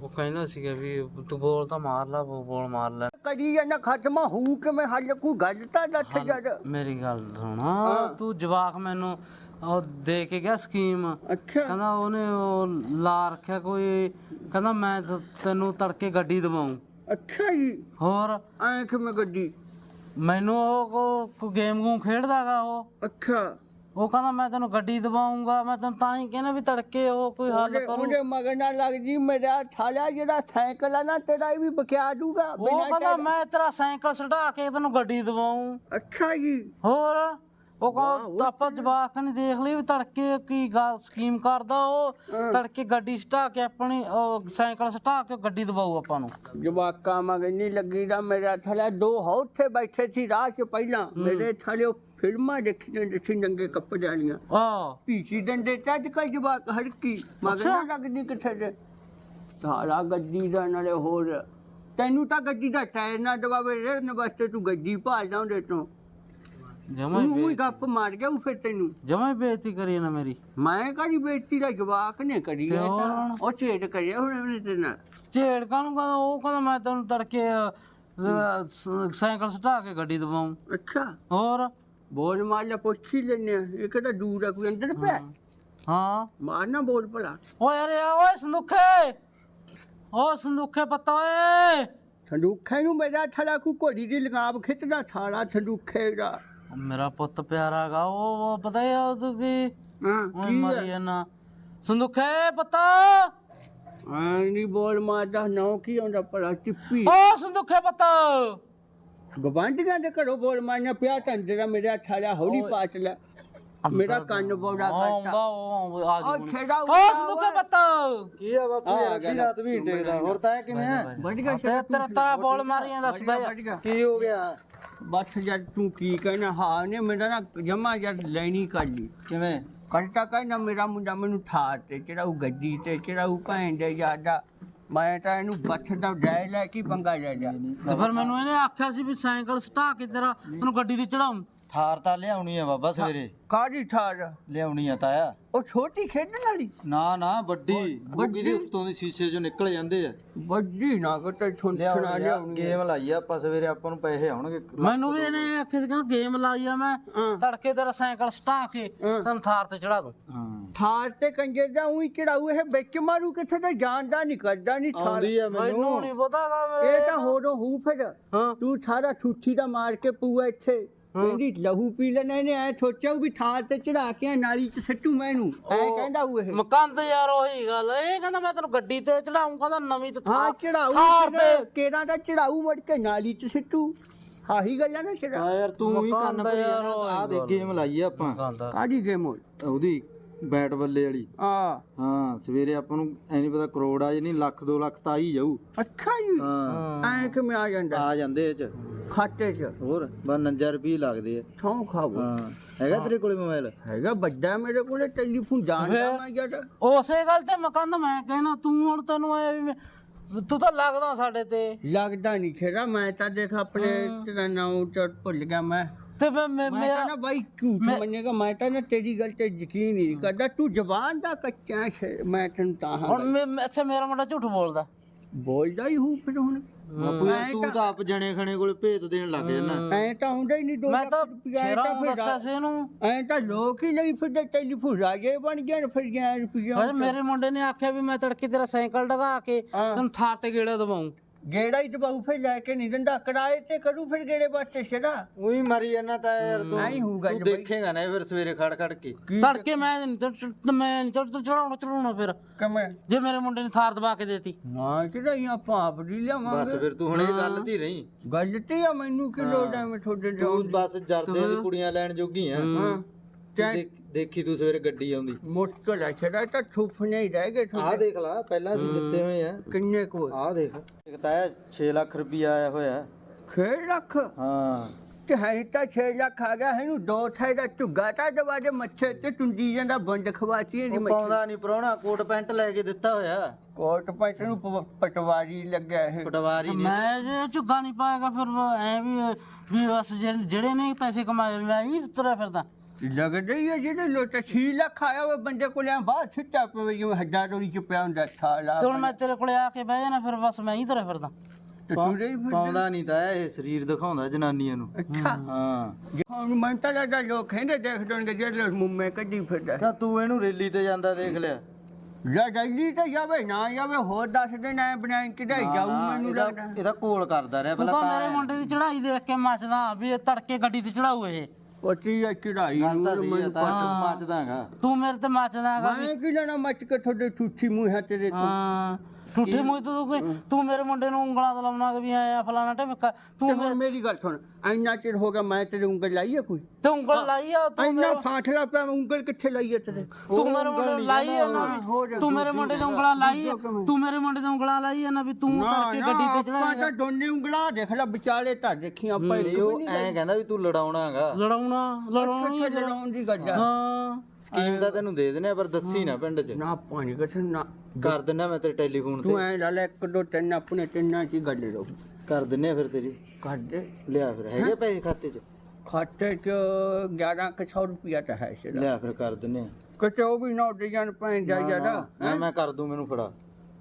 ਉਹ ਕਹਿੰਦਾ ਸੀਗਾ ਵੀ ਤੂੰ ਬੋਲ ਤਾਂ ਮਾਰ ਲਾ ਬੋ- ਬੋਲ ਮਾਰ ਲੈ। ਕਦੀ ਜਾਂਦਾ ਖਤਮਾ ਹੋਊ ਕਿਵੇਂ ਹੱਲ ਕੋਈ ਗੱਲ ਤਾਂ ਦੱਸ ਜਦ ਮੇਰੀ ਗੱਲ ਸੁਣ ਹਾਂ। ਤੂੰ ਜਵਾਕ ਮੈਨੂੰ ਉਹ ਦੇ ਕੇ ਗਿਆ ਸਕੀਮ। ਅੱਛਾ। ਕਹਿੰਦਾ ਉਹਨੇ ਉਹ ਲਾ ਰੱਖਿਆ ਕੋਈ ਕਹਿੰਦਾ ਮੈਂ ਤ- ਤੈਨੂੰ ਤੜਕੇ ਗੱਡੀ ਦਵਾਉਂ। ਅੱਛਾ ਜੀ। ਹੋਰ? ਐ ਕਿਵੇਂ ਗੱਡੀ? ਮੈਨੂੰ ਉਹ ਕੋ- ਗੇਮ ਗੂਮ ਖੇਡਦਾਗਾ ਉਹ। ਅੱਛਾ। ਉਹ ਕਹਿੰਦਾ ਮੈਂ ਤੈਨੂੰ ਗੱਡੀ ਦਵਾਉਂਗਾ ਮੈਂ ਤੈਨੂੰ ਤਾਂ ਹੀ ਕਹਿੰਦਾ ਵੀ ਤੜਕੇ ਉਹ ਕੋਈ ਹੱਲ ਉਹਦੇ ਕਰੂ। ਉਹਦੇ ਮਗਰ ਨਾ ਲੱਗ ਜੀ ਮੇਰਾ ਛਾਲਿਆ ਜਿਹੜਾ ਸਾਈਕਲ ਆ ਨਾ ਤੇਰਾ ਇਹ ਵੀ ਬਕਿਆ ਦੂਗਾ ਉਹ ਬਿਨਾਂ ਕਹਿੰਦਾ ਮੈਂ ਤੇਰਾ ਸਾਈਕਲ ਛਡਾ ਕੇ ਤੈਨੂੰ ਗੱਡੀ ਦਵਾਉਂ ਅੱਛਾ ਜੀ। ਹੋਰ? ਉਹ ਆਪਾਂ ਜਵਾਕ ਨੇ ਦੇਖ ਲਈ ਵੀ ਤੜਕੇ ਕੀ ਗੱਲ ਸਕੀਮ ਕਰਦਾ ਉਹ। ਤੜਕੇ ਗੱਡੀ ਸਟਾ ਕੇ ਆਪਣੀ ਉਹ ਸਾਈਕਲ ਸਟਾ ਕੇ ਗੱਡੀ ਦਵਾਉ ਆਪਾਂ ਨੂੰ। ਜਵਾਕਾਂ ਮਗਰ ਨਹੀਂ ਲੱਗੀ ਦਾ ਮੇਰਾ ਥਲਾ ਦੋ ਹੋ ਉੱਥੇ ਬੈਠੇ ਸੀ ਰਾਹ 'ਚ ਪਹਿਲਾਂ। ਮੇਰੇ ਥਲੇ ਫਿਲਮਾਂ ਦੇਖੀਆਂ ਜਿੱਥੇ ਨੰਗੇ ਕੱਪੜੇ ਵਾਲੀਆਂ ਆ ਪੀਸੀ ਡੰਡੇ ਤੇ ਅੱਜ ਕੱਲ ਜਵਾਕ ਹੜਕੀ ਮਗਰ। ਨਾ ਲੱਗਦੀ ਕਿੱਥੇ ਦੇ। ਸਾਰਾ ਗੱਡੀ ਦਾ ਨਾਲੇ ਹੋਰ ਤੈਨੂੰ ਤਾਂ ਗੱਡੀ ਦਾ ਟਾਇਰ ਨਾ ਦਵਾਵੇ ਰਹਿਣ ਵਾਸਤੇ ਤੂੰ ਗੱਡੀ ਭਾਲਦਾ ਉਹਦੇ ਤੋਂ। ਜਮਾ ਤੂੰ ਹੀ ਹੀ ਗੱਪ ਮਾਰ ਗਿਆ ਉਹ ਫਿਰ ਤੈਨੂੰ। ਜਮਾ ਹੀ ਬੇਇੱਜ਼ਤੀ ਕਰੀ ਨਾ ਮੇਰੀ। ਮੈਂ ਕਦੀ ਬੇਇੱਜ਼ਤੀ ਦਾ ਜਵਾਕ ਨੇ ਕਰੀ ਤੇ ਹੈ ਹੋਰ? ਤਾਂ। ਉਹ ਛੇੜ ਕਰਿਆ ਹੁਣ ਉਹਨੇ ਤੇ ਨਾਲ। ਝੇੜ ਕਾਹਨੂੰ ਕਹਿੰਦਾ? ਉਹ ਕਹਿੰਦਾ ਮੈਂ ਤੈਨੂੰ ਤੜਕੇ ਅ, ਅ, ਸ- ਸਾਈਕਲ ਸਟਾ ਕੇ ਗੱਡੀ ਦਵਾਉਂ। ਅੱਛਾ। ਹੋਰ? ਬੋਲ ਮਾਰ ਲੈ ਪੁੱਛ ਹੀ ਲੈਨੇ ਆ। ਇਹ ਕਿਹੜਾ ਦੂਰ ਆ ਕੋਈ ਅੰਦਰ ਪਿਆ? ਹਾਂ। ਮਾਰਨਾ ਬੋਲ ਭਲਾ। ਓਏ ਅਰੇ ਆ ਓਏ ਸੰਦੂਖੇ! ਓ ਸੰਦੂਖੇ ਪੱਤਾ ਓਏ! ਸੰਦੂਖੇ ਨੂੰ ਮੇਰਾ ਥਲਾ ਕੋ ਘੋੜੀ ਦੀ ਲਗਾਮ ਖਿੱਚਦਾ ਥਾਲਾ ਸੰਦੂਖੇ ਦਾ। ਮੇਰਾ ਪੁੱਤ ਪਿਆਰਾ ਗਾ ਉਹ ਉਹ ਪਤਾ ਹੀ ਤੂੰ ਕੀ ਹਾਂ ਓਏ ਕੀ ਮਰੀ ਜਾਨਾ ਸੰਦੂਖੇ ਪੱਤਾ! ਹਾਂ ਨਹੀਂ ਬੋਲ ਮਾਰਦਾ ਨੌ ਕੀ ਆਉਂਦਾ ਭਲਾ ਟਿੱਪੀ ਓ ਸੰਦੂਖੇ ਪੱਤਾ! ਗਵਾਂਢੀਆਂ ਦੇ ਘਰੋਂ ਬੋਲ ਮਾਰਨਾ ਪਿਆ ਤਾਂ ਜਿਹੜਾ ਮੇਰਾ ਥਾਲਾ ਹੌਲੀ ਪਾਟ ਲੈ। ਮੇਰਾ ਕੰਨ ਬੋੜਾ ਆਉਂਦਾ ਕਰਤਾ ਉਹ ਆ ਉਹ ਜੂ ਛੇੜਾ ਓ ਸੰਦੂਖੇ ਪੱਤਾ! ਕੀ ਆ ਬਾਪੂ ਯਾਰ ਅੱਧੀ ਰਾਤ ਵੀ ਟੇਕਦਾ। ਹੋਰ ਤਾਂ ਇਹ ਕਿਵੇਂ ਆ? ਵੱਢ ਗਿਆ ਤੇ ਤੇਰਾ ਤੇਰਾ ਬੋਲ ਮਾਰੀ ਜਾਂਦਾ ਸੀ ਬਈ। ਕੀ ਹੋ ਗਿਆ? ਬਸ ਜਦ ਤੂੰ ਕੀ ਕਹਿਣਾ ਹਾਂ ਨੇ ਮੇਰਾ ਨਾ ਜਮਾ ਜਦ ਲੈਣੀ ਕਰ ਲਈ। ਕਿਵੇਂ? ਕੰਟਾ ਕਹਿੰਦਾ ਮੇਰਾ ਮੁੰਡਾ ਮੈਨੂੰ ਥਾਰ ਤੇ ਚੜਾਉ ਗੱਡੀ ਤੇ ਚੜਾਉ ਭੈਣ ਦੇ ਜ਼ਿਆਦਾ ਮੈਂ ਤਾਂ ਇਹਨੂੰ ਬੱਠ ਦਾ ਡੈ ਲੈ ਕੇ ਪੰਗਾ ਲੈ ਜਾ ਤੇ ਫਿਰ ਮੈਨੂੰ ਇਹਨੇ ਆਖਿਆ ਸੀ ਵੀ ਸਾਈਕਲ ਸਟਾ ਕੇ ਤੇਰਾ ਤੈਨੂੰ ਗੱਡੀ ਤੇ ਚੜਾਉਂ ਥਾਰ ਤਾਂ ਲਿਆਉਣੀ ਆ ਬਾਬਾ ਸਵੇਰੇ। ਕਾਦੀ ਥਾਰ? ਲਿਆਉਣੀ ਆ ਤਾਇਆ। ਉਹ ਛੋਟੀ ਖੇਡਣ ਵਾਲੀ? ਨਾ ਨਾ ਵੱਡੀ। ਬੁੱਗੀ ਦੇ ਉੱਤੋਂ ਦੀ ਸ਼ੀਸ਼ੇ ਚੋਂ ਨਿਕਲ ਜਾਂਦੇ ਆ। ਵੱਡੀ ਨਾ ਕਿਤੇ ਛੁੰਛਣਾ ਲਿਆਉਣੀ ਗੇਮ ਲਾਈ ਆ ਆਪਾਂ ਸਵੇਰੇ ਆਪਾਂ ਨੂੰ ਪੈਸੇ ਆਉਣਗੇ। ਮੈਨੂੰ ਵੀ ਇਹਨੇ ਆਖਿਆ ਸੀ ਕਹਿੰਦਾ ਗੇਮ ਲਾਈ ਆ ਮੈਂ। ਤੜਕੇ ਤੇਰਾ ਸਾਈਕਲ ਸਟਾ ਕੇ। ਤੈਨੂੰ ਥਾਰ ਤੇ ਚੜਾ ਦੂੰ। ਥਾਰ ਤੇ ਕੰਜਰ ਦਾ ਉਹੀ ਚੜਾਉ ਇਹ ਵਿੱਚ ਮਾਰੂ ਕਿੱਥੇ ਤੇ ਜਾਣਦਾ ਨਹੀਂ ਕਰਦਾ ਨਹੀਂ ਥਾਰ। ਆਉਂਦੀ ਆ ਮੈਨੂੰ। ਨਹੀਂ ਪਤਾਗਾ ਇਹ ਤਾਂ ਹੋਰੋਂ ਹੂ ਫਿਰ। ਤੂੰ ਸਾਰਾ ਠੂਠੀ ਦਾ ਮਾਰ ਕੇ ਪੂਆ ਇੱਥੇ। ਕਹਿੰਦੀ ਲਹੂ ਪੀ ਲੈਣਾ ਇਹਨੇ ਐ ਸੋਚਿਆ ਵੀ ਥਾਰ ਤੇ ਚੜਾ ਕੇ ਨਾਲੀ ਚ ਸੱਟੂ ਮੈਨੂੰ ਐ ਕਹਿੰਦਾ ਉਹ ਇਹ। ਮਕੰਦ ਯਾਰ ਉਹੀ ਗੱਲ। ਇਹ ਕਹਿੰਦਾ ਮੈਂ ਤੈਨੂੰ ਗੱਡੀ ਤੇ ਚੜਾਉਂ ਕਹਿੰਦਾ ਨਵੀਂ ਤੇ ਹਾਂ ਥਾਰ ਚੜਾਊ ਥਾਰ ਤੇ। ਕਿਹੜਾ ਦਾ ਚੜਾਊ ਮੜ ਕੇ ਨਾਲੀ ਚ ਸਿੱਟੂ? ਆਹੀ ਗੱਲਾਂ ਨਾ ਆ ਯਾਰ ਤੂੰ ਵੀ ਕੰਨ ਭਰੀ ਦਾ ਯਾਰ ਜਾਣਾ ਆ ਦੇ ਗੇਮ ਲਾਈ ਆ ਆਪਾਂ। ਮਕੰਦ। ਕਾਦੀ ਗੇਮ ਹੋਈ ਉਹਦੀ ਬੈਟ ਬੱਲੇ ਵਾਲੀ। ਆ ਹਾਂ ਸਵੇਰੇ ਆਪਾਂ ਨੂੰ ਐ ਨਹੀਂ ਪਤਾ ਕਰੋੜ ਆ ਜੇ ਨਹੀਂ ਲੱਖ 2 ਲੱਖ ਤਾਂ ਆ ਹੀ ਜਾਊ। ਅੱਛਾ ਜੀ। ਹਾਂ। ਐ ਕਿਵੇਂ ਆ ਜਾਂਦਾ? ਆ ਜਾਂਦੇ ਇਹ ਚ। ਖਾਤੇ ਚ। ਹੋਰ ਬਸ 49 ਰੁਪਏ ਲੱਗਦੇ ਆ। ਥੋਂ ਖਾਵੋ ਹਾਂ ਹੈਗਾ ਤੇਰੇ ਕੋਲੇ ਮੋਬਾਈਲ? ਹੈਗਾ ਵੱਡਾ ਮੇਰੇ ਕੋਲੇ ਟੈਲੀਫੋਨ ਜਾਣਦਾ ਮੈਂ ਜਦ ਉਸੇ ਗੱਲ ਤੇ ਮਕੰਦ ਮੈਂ ਕਹਿਣਾ ਤੂੰ ਹੁਣ ਤੈਨੂੰ ਐ ਵੀ ਮੈਂ- ਤੂੰ ਤਾਂ ਲੱਗਦਾ ਸਾਡੇ ਤੇ। ਲੱਗਦਾ ਨਹੀਂ ਖੇਰਾ ਮੈਂ ਤਾਂ ਦੇਖ ਆਪਣੇ ਤੇਰਾ ਨਾਮ ਚ ਭੁੱਲ ਗਿਆ ਮੈਂ। ਤੇ ਮੈਂ- ਮੈਂ- ਮੈਂ ਮੇਰਾ ਨਾ ਬਾਈ ਝੂਠ ਮੰਨੇਗਾ ਮੈਂ ਤਾਂ ਨਾ ਤੇਰੀ ਗੱਲ ਤੇ ਯਕੀਨ ਨਹੀਂ ਕਰਦਾ। ਤੂੰ ਜ਼ਬਾਨ ਦਾ ਕੱਚਾ ਮੈਂ ਤੈਨੂੰ ਤਾਂ ਹਾਂ ਹੁਣ ਮੈਂ- ਮੈਂ- ਅੱਛਾ ਮੇਰਾ ਮੁੰਡਾ ਝੂਠ ਬੋਲਦਾ। ਬੋਲਦਾ ਹੀ ਹੂੰ ਫਿਰ ਹੁਣ। ਬਾਪੂ ਯਾਰ ਤੂੰ ਤਾਂ ਆਪ ਜਣੇ ਖਣੇ ਕੋਲੇ ਭੇਤ ਦੇਣ ਲੱਗ ਜਾਣਾ ਐ ਤਾਂ ਹੁੰਦਾ ਹੀ ਨਹੀਂ ਦੋ ਮੈਂ ਤਾਂ ਤਾਂ ਫਿਰ ਦੱਸਿਆ ਸੀ ਇਹਨੂੰ ਐ ਤਾਂ ਲੋਕ ਹੀ ਲਈ ਫਿਰਦੇ ਟੈਲੀਫੋਨ ਰਾਜੇ ਬਣ ਗਏ ਨੇ ਫਿਰ ਗਿਆ ਰੁਪਈਆ ਮੇਰੇ ਮੁੰਡੇ ਨੇ ਆਖਿਆ ਵੀ ਮੈਂ ਤੜਕੇ ਤੇਰਾ ਸਾਈਕਲ ਡਗਾ ਕੇ। ਤੈਨੂੰ ਥਾਰ ਤੇ ਗੇੜਾ ਦਵਾਉਂ ਗੇੜਾ ਹੀ ਦਬਾਉ ਫਿਰ ਲੈ ਕੇ ਨਹੀਂ ਦਿੰਦਾ। ਕਿਰਾਏ ਤੇ ਕਰੂ ਫਿਰ ਗੇੜੇ ਵਾਸਤੇ ਛੜਾ ਉਹੀ ਮਰੀ ਜਾਂਦਾ ਤਾਂ ਯਾਰ ਤੂੰ ਨਹੀਂ ਹੋਊਗਾ ਤੂੰ ਜੀ ਬਈ। ਦੇਖੇਗਾ ਨਾ ਇਹ ਫਿਰ ਸਵੇਰੇ ਖੜ ਖੜ ਕੇ। ਤੜਕੇ ਮੈਂ ਨੀ ਚੜ- ਚੜ- ਮੈਂ ਨੀ ਚੜ ਚੜਾਉਣਾ ਚੜਾਉਣਾ ਫਿਰ। ਕਮੇ ਜੇ ਮੇਰੇ ਮੁੰਡੇ ਨੇ ਥਾਰ ਦਬਾ ਕੇ ਦੇਤੀ। ਨਾ ਕਿਹੜਾ ਆਪਾਂ ਆਪ ਦੀ ਬਸ ਲਿਆਵਾਂਗੇ ਫਿਰ ਤੂੰ ਹੁਣ ਇਹ ਗੱਲ ਦੀ ਰਹੀ। ਗੱਲ ਤੇ ਆ ਮੈਨੂੰ ਕਿ ਲੋੜ ਹੈ। ਮੈਂ ਤੁਹਾਡੇ ਤੂੰ ਜਾਉਂ ਬਸ ਜਰਦੇ ਦੀ ਕੁੜੀਆਂ ਲੈਣ ਜੋਗੀ ਆ। ਹਾਂ। ਤੇ ਦੇਖ- ਦੇਖੀ ਤੂੰ ਸਵੇਰੇ ਗੱਡੀ ਆਉਂਦੀ। ਮੁਸ਼ਕਲ ਹੈ ਛੜਾ ਤਾਂ ਸੁਪਨੇ ਹੀ ਰਹਿ ਗਏ ਆਹ ਤੁਹਾਡੇ। ਦੇਖ ਲੈ ਪਹਿਲਾਂ ਅਸੀਂ ਜਿੱਤੇ ਹੋਏ ਆ। ਕਿੰਨੇ ਕੋ ਆਹ ਦੇਖ। ਇੱਕ ਤਾਂ ਇਹ 6 ਲੱਖ ਰੁਪਈਆ ਆਇਆ ਹੋਇਆ। 6 ਲੱਖ? ਹਾਂ। ਤੇ ਹੈ ਤਾਂ 6 ਲੱਖ ਆ ਗਿਆ ਇਹਨੂੰ ਦੋ ਥਾਈ ਦਾ ਝੁੱਗਾ ਤਾਂ ਦਵਾ ਦੇ ਮੱਛੇ ਤੇ ਟੁੰਡੀ ਜਾਂਦਾ ਬੰਦ ਖਵਾਚੀ ਇਹਦੀ ਉਹ ਮੱਛੀ ਪਾਉਂਦਾ ਨਹੀਂ ਪਰੋਣਾ ਕੋਟ ਪੈਂਟ ਲੈ ਕੇ ਦਿੱਤਾ ਹੋਇਆ। ਕੋਟ ਪੈਂਟ ਨੂੰ ਪ- ਪਟਵਾਰੀ ਲੱਗਿਆ ਇਹ। ਪਟਵਾਰੀ ਨੇ। ਮੈਂ ਜੇ ਝੁੱਗਾ ਨਹੀਂ ਪਾਏਗਾ ਫਿਰ ਐ ਵੀ ਵੀ ਬਸ ਜਿਹੜੇ ਜਿਹੜੇ ਨੇ ਪੈਸੇ ਕਮਾਏ ਮੈਂ ਹੀ ਤੁਰਿਆ ਫਿਰਦਾ। ਲੱਗਦਾ ਹੀ ਹੈ ਜਿਹੜੇ ਲੋਟਾ 6 ਲੱਖ ਆਇਆ ਉਹ ਬੰਦੇ ਕੋਲ ਆ ਬਾਹਰ ਛਿੱਟਾ ਪਵੇ ਜਿਵੇਂ ਹੱਡਾ ਡੋਰੀ ਚ ਪਿਆ ਹੁੰਦਾ ਥਾਲਾ ਤੇ ਹੁਣ ਮੈਂ ਤੇਰੇ ਕੋਲੇ ਆ ਕੇ ਬਹਿ ਜਾਣਾ ਫਿਰ ਬਸ ਮੈਂ ਹੀ ਤੁਰਿਆ ਫਿਰਦਾ। ਤੇ ਤੁਰੇ। ਪਾਉਂਦਾ ਨਹੀਂ ਤਾਂ ਇਹ ਸਰੀਰ ਦਿਖਾਉਂਦਾ ਜਨਾਨੀਆਂ ਨੂੰ। ਅੱਛਾ। ਹਾਂ। ਹੁਣ ਮੈਂ ਤਾਂ ਲੱਗਦਾ ਲੋਕ ਕਹਿੰਦੇ ਦੇਖ ਦੇਣਗੇ ਜਿਹੜੇ ਮੁੰਮੇ ਕੱਢੀ ਫਿਰਦਾ। ਕਾ ਤੂੰ ਇਹਨੂੰ ਰੈਲੀ ਤੇ ਜਾਂਦਾ ਦੇਖ ਲਿਆ? ਜਾਂ ਜਲਦੀ ਤਾਂ ਜਾਵੇ ਨਾ ਜਾਵੇ ਹੋਰ ਦੱਸ ਦੇ ਨਾ ਬਣਾਈ ਕਿਹੜਾ ਜਾਊ ਮੈਨੂੰ ਲੱਗਦਾ। ਇਹਦਾ ਕੋਲ ਕਰਦਾ ਰਿਹਾ ਤੂੰ ਪਹਿਲਾਂ ਤਾਂ ਮੇਰੇ ਤਾਂ ਮੁੰਡੇ ਦੀ ਚੜਾਈ ਦੇਖ ਕੇ ਮੱਚਦਾ ਵੀ ਇਹ ਤੜਕੇ ਗੱਡੀ ਤੇ ਚੜਾਊ ਇਹ। ਪਤੀ ਆ ਚੜਾਈ ਗੱਲ ਤਾਂ ਤਾਂ ਤੂੰ ਮੱਚਦਾਗਾ ਤੂੰ ਮੇਰੇ ਤੇ ਮੱਚਦਾ ਹੈਗਾ ਵੀ ਮੈਂ ਕੀ ਲੈਣਾ ਮੱਚ ਕੇ ਤੁਹਾਡੇ ਠੂਠੀ ਮੂੰਹਾਂ ਤੇਰੇ ਤੋਂ। ਹਾਂ। ਝੂਠੇ ਮੂੰਹ ਤੇ ਤੂੰ ਕੋਈ ਤੂੰ ਮੇਰੇ ਮੁੰਡੇ ਨੂੰ ਉਂਗਲਾਂ ਤੇ ਲਾਉਣਾ ਕਿ ਵੀ ਆਇਆ ਫਲਾਣਾ ਟਿਮਕਾ ਤੇ ਮੇਰੀ ਗੱਲ ਸੁਣ ਇੰਨਾ ਚਿਰ ਹੋ ਗਿਆ ਮੈਂ ਤੇਰੇ ਉਂਗਲ ਲਾਈ ਆ ਕੋਈ? ਤੇ ਉਂਗਲ ਲਾਈ ਆ ਤੂੰ ਇੰਨਾ ਮੇਰੇ ਫਾਟਲਾ ਪਿਆ ਉਂਗਲ ਕਿੱਥੇ ਲਾਈ ਆ ਤੇਰੇ? ਤੂੰ ਮੇਰੇ ਮੁੰਡੇ ਨੂੰ ਲਾਈ ਆ ਨਾ ਵੀ ਤੂੰ ਮੇਰੇ ਮੁੰਡੇ ਨੂੰ ਉਂਗਲਾਂ ਲਾਈ ਆ। ਤੂੰ ਮੇਰੇ ਮੁੰਡੇ ਨੂੰ ਉਂਗਲਾਂ ਲਾਈ ਆ ਨਾ ਵੀ ਤੂੰ ਤੜਕੇ ਗੱਡੀ ਤੇ ਆਪਾਂ ਚੜਾਏਗਾ ਤਾਂ ਦੋਨੇ ਉਂਗਲਾਂ ਦੇਖ ਲੈ ਵਿਚਾਲੇ ਤਾਂ ਦੇਖੀਆਂ ਆਪਾਂ ਇੱਕ ਨਹੀਂ ਉਹ ਐਂ ਕਹਿੰਦਾ ਵੀ ਤੂੰ ਲੜਾਉਣਾਗਾ ਲੜਾਉਣਾ ਲੜਾਉਣੀ ਅੱਛਾ ਲੜਾਉਣ ਦੀ ਗੱਲ ਆ। ਹਾਂ। ਸਕੀਮ ਤਾਂ ਤੈਨੂੰ ਦੇ ਦੇਣੇ ਪਰ ਦੱਸੀ ਨਾ ਪਿੰਡ 'ਚ। ਨਾ ਪਾਣੀ ਕਿਥੇ ਨਾ ਕਰ ਦਿੰਨਾ ਮੈਂ ਤੇਰੇ ਟੈਲੀਫੋਨ ਤੂੰ। ਤੇ ਐ ਲਾ ਲੈ ਇੱਕ ਦੋ ਤਿੰਨ ਆਪਣੇ ਤਿੰਨਾਂ ਚ ਹੀ ਗੱਲ ਰਹੂ। ਕਰ ਦਿੰਨੇ ਫਿਰ ਤੇਰੀ। ਕਰ ਦੇ। ਲਿਆ ਫਿਰ ਹੈਗੇ ਪੈਸੇ ਖਾਤੇ 'ਚ? ਖਾਤੇ ਚ 1100 ਰੁਪਿਆ ਤਾਂ ਹੈ ਸਿਰ ਲਿਆ ਫਿਰ ਕਰ ਦਿੰਨੇ ਕਿਤੇ ਉਹ ਵੀ ਨੋਟ ਜਾਣ ਪੈਣ ਜਾ ਜ਼ਿਆਦਾ ਨਾ ਮੈਂ ਕਰ ਦੂੰ ਮੈਨੂੰ ਫੜਾ।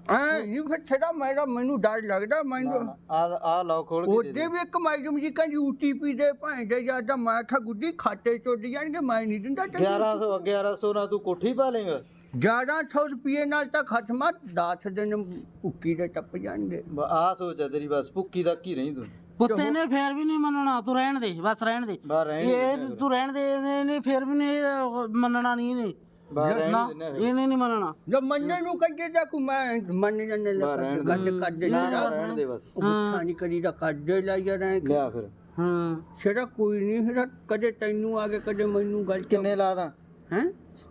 ਐ ਇਹ ਫਿਰ ਛੜਾ ਮੇਰਾ ਮੈਨੂੰ ਡਰ ਲੱਗਦਾ ਮੈਨੂੰ ਆ ਆ ਲਓ ਖੋਲ ਕੇ ਦੇ ਉਹਦੇ ਵੀ ਇੱਕ ਮੈਡਮ ਜੀ ਕਹਿੰਦੀ ਓਟੀਪੀ ਦੇ ਭਾਂ ਦੇ ਜ਼ਿਆਦਾ ਮੈਂ ਕਿਹਾ ਗੁੱਡੀ ਖਾਤੇ ਚੋਂ ਦੀ ਜਾਣਗੇ ਮੈਂ ਨਹੀਂ ਦਿੰਦਾ ਦੇ 1100 1100 ਨਾਲ ਤੂੰ ਕੋਠੀ ਪਾ ਲੇਗਾ? 1100 ਰੁਪਏ ਨਾਲ ਤਾਂ ਖਤਮਾ 10 ਦਿਨ ਭੁੱਕੀ ਦੇ ਟੱਪ ਜਾਣਗੇ। ਆ ਸੋਚ ਆ ਤੇਰੀ ਬਸ ਭੁੱਕੀ ਦਾ ਕੀ ਰਹੀ ਤੂੰ। ਪੁੱਤੇ ਨੇ ਫੇਰ ਵੀ ਨਹੀਂ ਮੰਨਣਾ ਤੂੰ ਰਹਿਣ ਦੇ ਬਸ ਰਹਿਣ ਦੇ। ਰਹਿਣ ਇਹ ਤੂੰ ਰਹਿਣ ਦੇ ਇਹਨੇ ਫੇਰ ਵੀ ਨਹੀਂ ਇਹ ਮੰਨਣਾ ਨਹੀਂ ਇਹਨੇ। ਨਾ ਫਿਰ। ਇਹਨੇ ਨਹੀਂ ਮੰਨਣਾ। ਜੋ ਮੰਨਣ ਨੂੰ ਕਹਿੰਦੇ ਤਾਂ ਕੋ ਮੈਂ ਮੰਨ ਜਾਂਦੇ ਬਾਹਰ ਰਹਿਣ ਲੱਗ ਦੇ। ਰਹਿਣ ਦੇ ਬਸ। ਉਹ ਗੁੱਠਾ ਨਹੀਂ ਕਰੀਦਾ ਕਰਦੇ ਲਾ ਜਾਣਾ ਲਿਆ ਫਿਰ। ਹਾਂ ਛੜਾ ਕੋਈ ਨਹੀਂ ਹੈਗਾ ਕਦੇ ਤੈਨੂੰ ਆ ਕੇ ਕਦੇ ਮੈਨੂੰ ਗੱਲ ਕਿੰਨੇ ਲਾ ਦਾਂ? ਹੈ?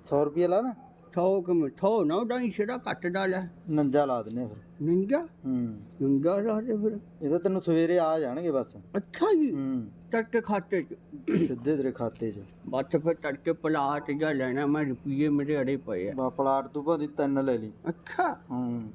100 ਰੁਪਏ ਲਾ ਦਾਂ? ਥੋ ਕਿ ਥੋ ਨਾ ਡਾਈ ਛੜਾ ਕੱਟ ਡਾਲਾ ਨੰਜਾ ਲਾ ਦਿੰਨੇ ਫਿਰ। ਨਿੰਗਾ ਹੂੰ। ਨਿੰਗਾ ਰਹਦੇ ਫਿਰ। ਇਹ ਤਾਂ ਤੈਨੂੰ ਸਵੇਰੇ ਆ ਜਾਣਗੇ ਬਸ। ਅੱਛਾ ਜੀ। ਹੂੰ। ਤੜਕੇ ਖਾਤੇ ਚ। ਸਿੱਧੇ ਤੇਰੇ ਖਾਤੇ 'ਚ। ਬੱਤ ਫਿਰ ਤੜਕੇ ਪਲਾਟ ਜਾ ਲੈਣਾ ਮੈਂ ਰੁਪਈਏ ਮੇਰੇ ਅੜੇ ਪਏ ਆ। ਬਾ ਪਲਾਟ ਤੂੰ ਭਾਂਦੀ ਤਿੰਨ ਲੈ ਲਈ। ਅੱਛਾ। ਹੂੰ।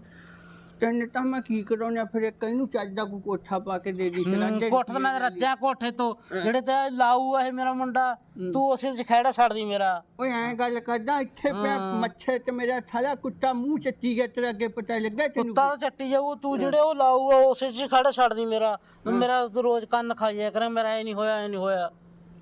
ਤੈਨੂੰ ਤਾਂ ਮੈਂ ਕੀ ਕਰਾਉਣਾ ਫਿਰ ਇੱਕ ਇਹਨੂੰ ਚੱਜਦਾ ਕੋ ਕੋਠਾ ਪਾ ਕੇ ਦੇ ਦੀ ਹੂੰ, ਕੋਠ ਤੇ ਮੈਂ ਰੱਜਿਆ ਕੋਠੇ ਤੋਂ ਜਿਹੜੇ ਤੇ ਲਾਊ ਆ ਇਹ ਮੇਰਾ ਮੁੰਡਾ ਤੂੰ ਉਸੇ ਚ ਖੈੜਾ ਛੱਡਦੀ ਮੇਰਾ। ਓਏ ਐਂ ਗੱਲ ਕਰਦਾ ਇੱਥੇ ਪਿਆ ਮੱਛੇ ਤੇ ਮੇਰਾ ਥਾਲਾ ਕੁੱਤਾ ਮੂੰਹ ਚੱਟੀ ਗਿਆ ਤੇਰੇ ਅੱਗੇ ਪਤਾ ਲੱਗਾ ਤੈਨੂੰ ਕੁੱਤਾ ਤਾਂ ਚੱਟੀ ਜਾਊ ਤੂੰ ਜਿਹੜੇ ਉਹ ਲਾਊ ਆ ਉਸੇ ਚ ਖੈੜਾ ਛੱਡਦੀ ਮੇਰਾ। ਮੇਰਾ ਤੂੰ ਰੋਜ਼ ਕੰਨ ਖਾਈਆ ਕਰੇ ਮੇਰਾ ਇਹ ਨਹੀਂ ਹੋਇਆ ਇਹ ਨਹੀਂ ਹੋਇਆ।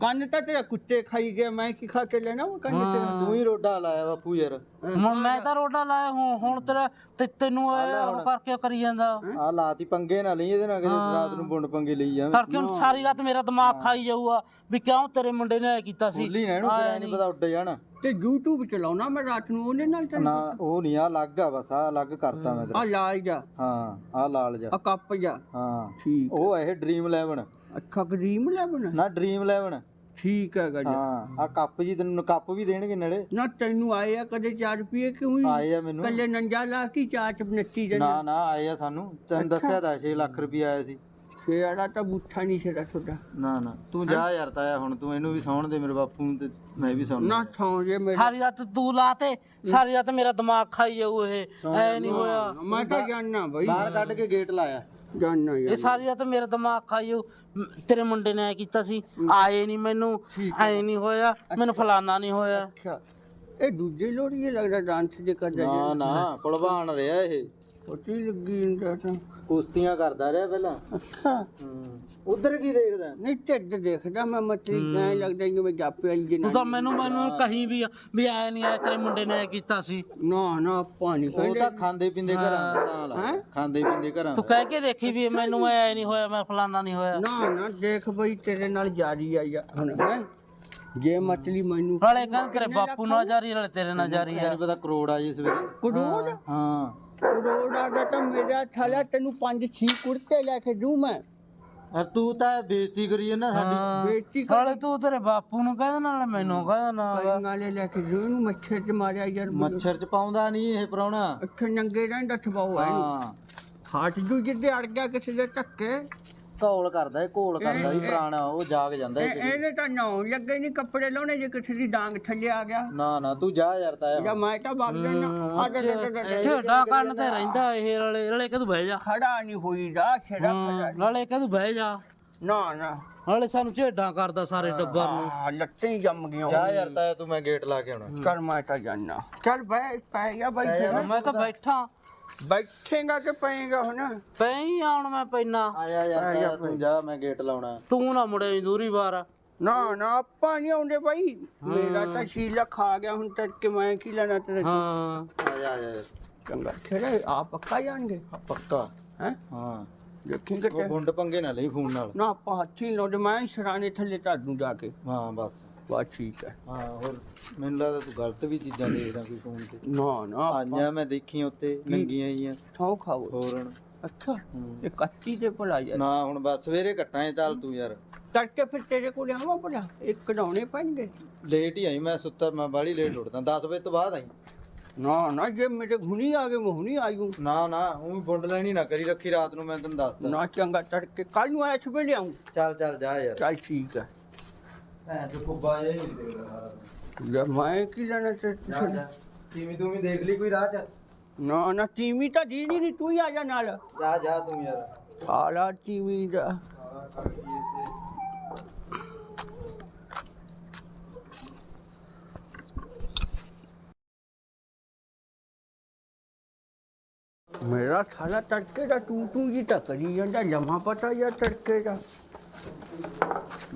ਕੰਨ ਤਾਂ ਤੇਰਾ ਕੁੱਤੇ ਖਾਈ ਗਿਆ ਮੈਂ ਕੀ ਖਾ ਕੇ ਲੈਣਾ ਉਹ ਕੰਨ ਤੇਰਾ? ਤੂੰ ਹੀ ਰੋਡਾ ਲਾਇਆ ਬਾਪੂ ਯਾਰ। ਹੁਣ ਮੈਂ ਤਾਂ ਰੋਡਾ ਲਾਇਆ ਹੁਣ ਹੁਣ ਤੇਰਾ ਤੇ ਤੈਨੂੰ ਇਹ ਉਹ ਕਰਕੇ ਕਰੀ ਜਾਂਦਾ। ਆ ਲਾਤੀ ਪੰਗੇ ਨਾ ਲਈ ਇਹਦੇ ਨਾਲ ਕਿਤੇ ਰਾਤ ਨੂੰ ਬੁੰਡ ਪੰਗੇ ਲਈ ਜਾਵੇਂ। ਤੜਕੇ ਹੁਣ ਸਾਰੀ ਰਾਤ ਮੇਰਾ ਦਿਮਾਗ ਖਾਈ ਜਾਊਗਾ ਵੀ ਕਿਉਂ ਤੇਰੇ ਮੁੰਡੇ ਨੇ ਇਹ ਕੀਤਾ ਸੀ। ਨਾ ਇਹਨੂੰ ਐ ਨਹੀਂ ਪਤਾ ਉੱਡ ਜਾਣਾ। ਤੇ YouTube ਚਲਾਉਣਾ ਮੈਂ ਰਾਤ ਨੂੰ ਉਹਨੇ ਨਾਲ ਤਾਂ ਨਾ ਉਹ ਨਹੀਂ ਆ ਲੱਗ ਆ ਬਸ ਆ ਅਲੱਗ ਕਰਤਾ ਮੈਂ ਆ ਲਾਲ ਜਾ ਹਾਂ ਆ ਲਾਲ ਜਾ ਆ ਕੱਪ ਜਾ ਹਾਂ। ਠੀਕ ਉਹ ਇਹ ਡ੍ਰੀਮ 11 ਅੱਖਾਂ ਕਰੀਮ ਲੈ ਬਣਾ ਨਾ ਡ੍ਰੀਮ 11 ਠੀਕ ਹੈਗਾ ਜੀ। ਹਾਂ ਆ ਕੱਪ ਜੀ ਤੈਨੂੰ ਕੱਪ ਵੀ ਦੇਣਗੇ ਨੜੇ। ਨਾ ਤੈਨੂੰ ਆਏ ਆ ਕਦੇ 4 ਰੁਪਏ ਕਿਉਂ ਹੀ? ਆਏ ਆ ਮੈਨੂੰ। ਕੱਲੇ ਨੰਜਾ ਲਾ ਕੀ ਚਾਰ ਚ ਨੱਚੀ ਜਾਂਦੇ ਨਾ ਨਾ ਆਏ ਆ ਸਾਨੂੰ। ਤੈਨੂੰ ਦੱਸਿਆ ਤਾਂ 6 ਲੱਖ ਰੁਪਏ ਆਇਆ ਸੀ। ਛੇੜਾ ਤਾਂ ਬੁੱਠਾ ਨਹੀਂ ਛੇੜਾ ਤੁਹਾਡਾ। ਨਾ ਨਾ। ਤੂੰ ਜਾ ਯਾਰ ਤਾਇਆ ਹੁਣ ਤੂੰ ਇਹਨੂੰ ਵੀ ਸੌਣ ਦੇ ਮੇਰੇ ਬਾਪੂ ਨੂੰ ਤੇ ਮੈਂ ਵੀ ਸੌਣਾ। ਨਾ ਥਾਂ ਜੇ ਮੇਰੇ। ਸਾਰੀ ਰਾਤ ਤੂੰ ਲਾ ਤੇ ਸਾਰੀ ਰਾਤ ਮੇਰਾ ਦਿਮਾਗ ਖਾਈ ਜਾਊ ਇਹ। ਐ ਨਹੀਂ ਹੋਇਆ। ਮੈਂ ਤਾਂ ਜਾਣਨਾ ਬਈ। ਬਾਹਰ ਕੱਢ ਕੇ ਗੇਟ ਲਾਇਆ। ਜਾਣਨਾ ਇਹ ਯਾਰ ਸਾਰੀ ਰਾਤ ਮੇਰਾ ਦਿਮਾਗ ਖਾਈ ਜਾਊ ਮ- ਤੇਰੇ ਮੁੰਡੇ ਨੇ ਐ ਕੀਤਾ ਸੀ ਆਏ ਨਹੀਂ ਮੈਨੂੰ ਐ ਨਹੀਂ ਹੋਇਆ ਮੈਨੂੰ ਫਲਾਨਾ ਨਹੀਂ ਹੋਇਆ। ਅੱਛਾ। ਇਹ ਦੂਜੇ ਲੋੜੀਏ ਲੱਗਦਾ ਡਾਂਸ ਜੇ ਕਰਦਾ ਨਾ ਨਾ ਭਲਵਾਨ ਰਿਹਾ ਇਹ। ਪਤੀ ਲੱਗੀ ਜਾਂਦਾ ਤਾਂ। ਕੁਸ਼ਤੀਆਂ ਕਰਦਾ ਰਿਹਾ ਪਹਿਲਾਂ। ਅੱਛਾ। ਹੂੰ। ਉਧਰ ਕੀ ਦੇਖਦਾ? ਨਹੀਂ ਢਿੱਡ ਦੇਖਦਾ ਮੈਂ ਮਤਲੀ ਐਂ ਲੱਗਦਾ ਜਿਵੇਂ ਜਾਪੇ ਵਾਲੀ ਜਨਾਨੀ ਤਾਂ ਮੈਨੂੰ ਮੈਨੂੰ ਕਹੀਂ ਵੀ ਵੀ ਆਇਆ ਨਹੀਂ ਆਇਆ ਤੇਰੇ ਮੁੰਡੇ ਨੇ ਐ ਕੀਤਾ ਸੀ। ਨਾ ਨਾ ਪਾਣੀ ਉਹ ਕਹਿੰਦੇ। ਤਾਂ ਖਾਂਦੇ ਪੀਂਦੇ ਘਰਾਂ ਦਾ ਨਾਲ ਆ। ਹੈਂ? ਖਾਂਦੇ ਪੀਂਦੇ ਘਰਾਂ ਤੂੰ ਦਾ। ਕਹਿ ਕੇ ਦੇਖੀ ਵੀ ਮੈਨੂੰ ਐ ਨਹੀਂ ਹੋਇਆ ਮੈਂ ਫਲਾਨਾ ਨਹੀਂ ਹੋਇਆ। ਨਾ ਨਾ ਦੇਖ ਬਈ ਤੇਰੇ ਨਾਲ ਜਾਰੀ ਆ। ਯਾ- ਹੁਣ ਹੈਂ? ਜੇ ਮਤਲੀ ਮੈਨੂੰ ਨਾਲੇ ਕਹਿੰਦੇ ਤੇਰੇ ਬਾਪੂ ਨਾਲ ਜਾਰੀ ਨਾਲੇ ਤੇਰੇ ਨਾਲ ਜਾਰੀ ਮੈਨੂੰ ਪਤਾ ਕਰੋੜ ਆ ਜੀ ਸਵੇਰੇ। ਕਰੋੜ? ਹਾਂ। ਕਰੋੜ ਆ ਗਿਆ ਤਾਂ ਮੇਰਾ ਥਾਲਾ ਤੈਨੂੰ ਪੰਜ ਛੀ ਕੁੜਤੇ ਲੈ ਕੇ ਦੂੰ ਮੈਂ। ਅਰ ਤੂੰ ਤਾਂ ਬੇਇੱਜ਼ਤੀ ਕਰੀ ਨਾ ਸਾਡੀ। ਬੇਟੀ ਤੂੰ ਤੇਰੇ ਬਾਪੂ ਨੂੰ ਕਹਿ ਨਾਲੇ ਮੈਨੂੰ ਕਹਿ ਨਾ ਨਾਲੇ। ਲੈ ਕੇ ਦੂੰ ਇਹਨੂੰ ਮੱਛਰ ਚ ਮਾਰਿਆ ਯਾਰ। ਮੱਛਰ ਚ ਪਾਉਂਦਾ ਨਹੀਂ ਇਹ ਪਰੌਣਾ ਅੱਖਾਂ ਨੰਗੇ ਰਹਿੰਦਾ ਥਵਾਉ ਹੈ ਹਾਂ। ਹਾਟ ਜੂ ਜਿੱਦੇ ਅੜ ਗਿਆ ਕਿਸੇ ਦੇ ਧੱਕੇ। ਘੋਲ ਕਰਦਾ ਇਹ ਘੋਲ ਕਰਦਾ ਜੀ ਪੁਰਾਣਾ ਉਹ ਜਾਗ ਜਾਂਦਾ ਇਹ ਇਹ-। ਇਹਨੇ ਤਾਂ ਨਾਉ ਲੱਗੇ ਨਹੀਂ ਕੱਪੜੇ ਲਾਉਣੇ ਜੇ ਕਿਸੇ ਦੀ ਡਾਂਗ ਥੱਲੇ ਆ ਗਿਆ। ਨਾ ਨਾ ਤੂੰ ਜਾ ਯਾਰ ਤਾਇਆ। ਜਾਂ ਮੈਂ ਤਾਂ ਵਗ ਜਾਣਾ ਆ ਜਾ- ਜਾ- ਜਾ- ਜਾ- ਜਾ। ਝੇਡਾ ਕੰਨ ਤੇ ਰਹਿੰਦਾ ਇਹ ਨਾਲੇ ਨਾਲੇ ਕਦੋਂ ਬਹਿ ਜਾ। ਖੜਾ ਨਹੀਂ ਹੋਈਦਾ ਛੇੜਾ ਖੜਾ ਨਾਲੇ ਕਦੋਂ ਬਹਿ ਜਾ। ਨਾ ਨਾ। ਨਾਲੇ ਸਾਨੂੰ ਝੇਡਾਂ ਕਰਦਾ ਸਾਰੇ ਟੱਬਰ ਨੂੰ। ਆ ਲੱਤਾਂ ਹੀ ਜੰਮ ਗਈਆਂ ਜਾ ਯਾਰ ਤਾਇਆ ਤੂੰ ਮੈਂ ਗੇਟ ਲਾ ਕੇ ਆਉਣਾ। ਚੱਲ ਮੈਂ ਤਾਂ ਜਾਣਾ ਚੱਲ ਬੈ ਪੈ ਗਿਆ ਬਾਈ ਮੈਂ ਤਾਂ ਬੈਠਾ। ਬੈਠੇਗਾ ਕਿ ਪਏਗਾ ਹੁਣ? ਪਈ ਹੀ ਆ ਹੁਣ ਮੈਂ ਪੈਣਾ। ਆਇਆ ਯਾਰ ਤਾਇਆ ਤੂੰ ਜਾ ਮੈਂ ਗੇਟ ਲਾਉਣਾ। ਤੂੰ ਨਾ ਮੁੜੇ ਦੂਰੀ ਵਾਰ ਨਾ ਨਾ ਆਪਾਂ ਨਹੀਂ ਆਉਂਦੇ ਬਾਈ ਮੇਰਾ ਤਾਂ ਸ਼ੀਲਾ ਖਾ ਗਿਆ ਹੁਣ ਤੜਕੇ ਮੈਂ ਕੀ ਲੈਣਾ ਤੇਰੇ ਤੋਂ? ਹਾਂ। ਆਇਆ ਆਇਆ ਚੰਗਾ ਖੇੜੇ ਆ ਪੱਕਾ ਜਾਣਗੇ ਪੱਕਾ। ਹੈ? ਹਾਂ। ਦੇਖੇਂਗੇ ਉਹ ਤੇ ਗੁੰਡ ਪੰਗੇ ਨਾ ਲਈ ਫੋਨ ਨਾਲ। ਨਾ ਆਪਾਂ ਹੱਥੀ ਲਾਉਂਦੇ ਮੈਂ ਹੀ ਸਰਾਣੇ ਥੱਲੇ ਧਰ ਦੂੰ ਜਾ ਕੇ। ਹਾਂ ਬਸ। ਬਸ ਠੀਕ ਹੈ। ਹਾਂ ਹੋਰ? ਮੈਨੂੰ ਲੱਗਦਾ ਤੂੰ ਗਲਤ ਵੀ ਚੀਜ਼ਾਂ ਦੇਖਦਾ ਕੋਈ ਫੋਨ ਤੇ। ਨਾ ਨਾ ਆਈਆਂ ਮੈਂ ਦੇਖੀਆਂ ਉੱਤੇ ਨੰਗੀਆਂ ਆਈਆਂ। ਥਾਉ ਖਾਓ। ਹੋਰ ਹੁਣ। ਅੱਛਾ ਇਹ ਕੱਟੀ ਤੇ ਭਲਾ ਯਾਰ ਨਾ ਹੁਣ ਬਸ ਸਵੇਰੇ ਕੱਟਾਂ ਚੱਲ ਤੂੰ ਯਾਰ। ਤੜਕੇ ਫਿਰ ਤੇਰੇ ਕੋਲ ਆਵਾਂ ਭਲਾ? ਇੱਕ ਕਢਾਉਣੇ ਪੈਣਗੇ। ਲੇਟ ਹੀ ਆਈ ਮੈਂ ਸੁੱਤਾ ਮੈਂ ਬਾਹਲੀ ਲੇਟ ਉੱਠਦਾ। 10 ਵਜੇ ਤੋਂ ਬਾਅਦ ਆਈ। ਨਾ ਨਾ ਜੇ ਮੇਰੇ ਹੁਣੀ ਆ ਗਏ ਮੈਂ ਹੁਣੀ ਆਇਓ ਨਾ ਨਾ ਉਹ ਬੁੰਡ ਲੈਣੀ ਨਾ ਕਰੀ ਰੱਖੀ ਰਾਤ ਨੂੰ ਮੈਂ ਤੈਨੂੰ ਦੱਸਦਾ। ਨਾ ਚੰਗਾ ਤੜਕੇ ਕੱਲ ਨੂੰ ਆਇਆ ਸਵੇਲੇ ਆਉਂ ਚੱਲ ਚੱਲ ਜਾ ਯਾਰ। ਚੱਲ ਠੀਕ ਹੈ ਭੈਣ ਚੋ ਕੁੱਬਾ ਜਿਹਾ ਹੀ ਨਹੀਂ ਦੇਖਦਾ ਲੈ ਮੈਂ ਕੀ ਲੈਣਾ ਤੇ ਜਾ ਜਾ। ਤੀਵੀਂ ਤੂੰ ਵੀ ਦੇਖ ਲਈ ਕੋਈ ਰਾਹ ਚ? ਨਾ ਨਾ ਟੀਵੀ ਤਾਂ ਦੀ ਨਹੀਂ ਤੂੰ ਹੀ ਆ ਜਾ ਨਾਲ। ਜਾ ਜਾ ਤੂੰ ਯਾਰ। ਆਲਾ ਟੀਵੀ ਦਾ। ਮੇਰਾ ਸਾਲਾ ਤੜਕੇ ਦਾ ਤੂੰ ਤੂੰ ਜੀ ਤਾਂ ਕਰੀ ਜਾਂਦਾ ਜਮਾ ਪਤਾ ਯਾਰ ਤੜਕੇ ਦਾ।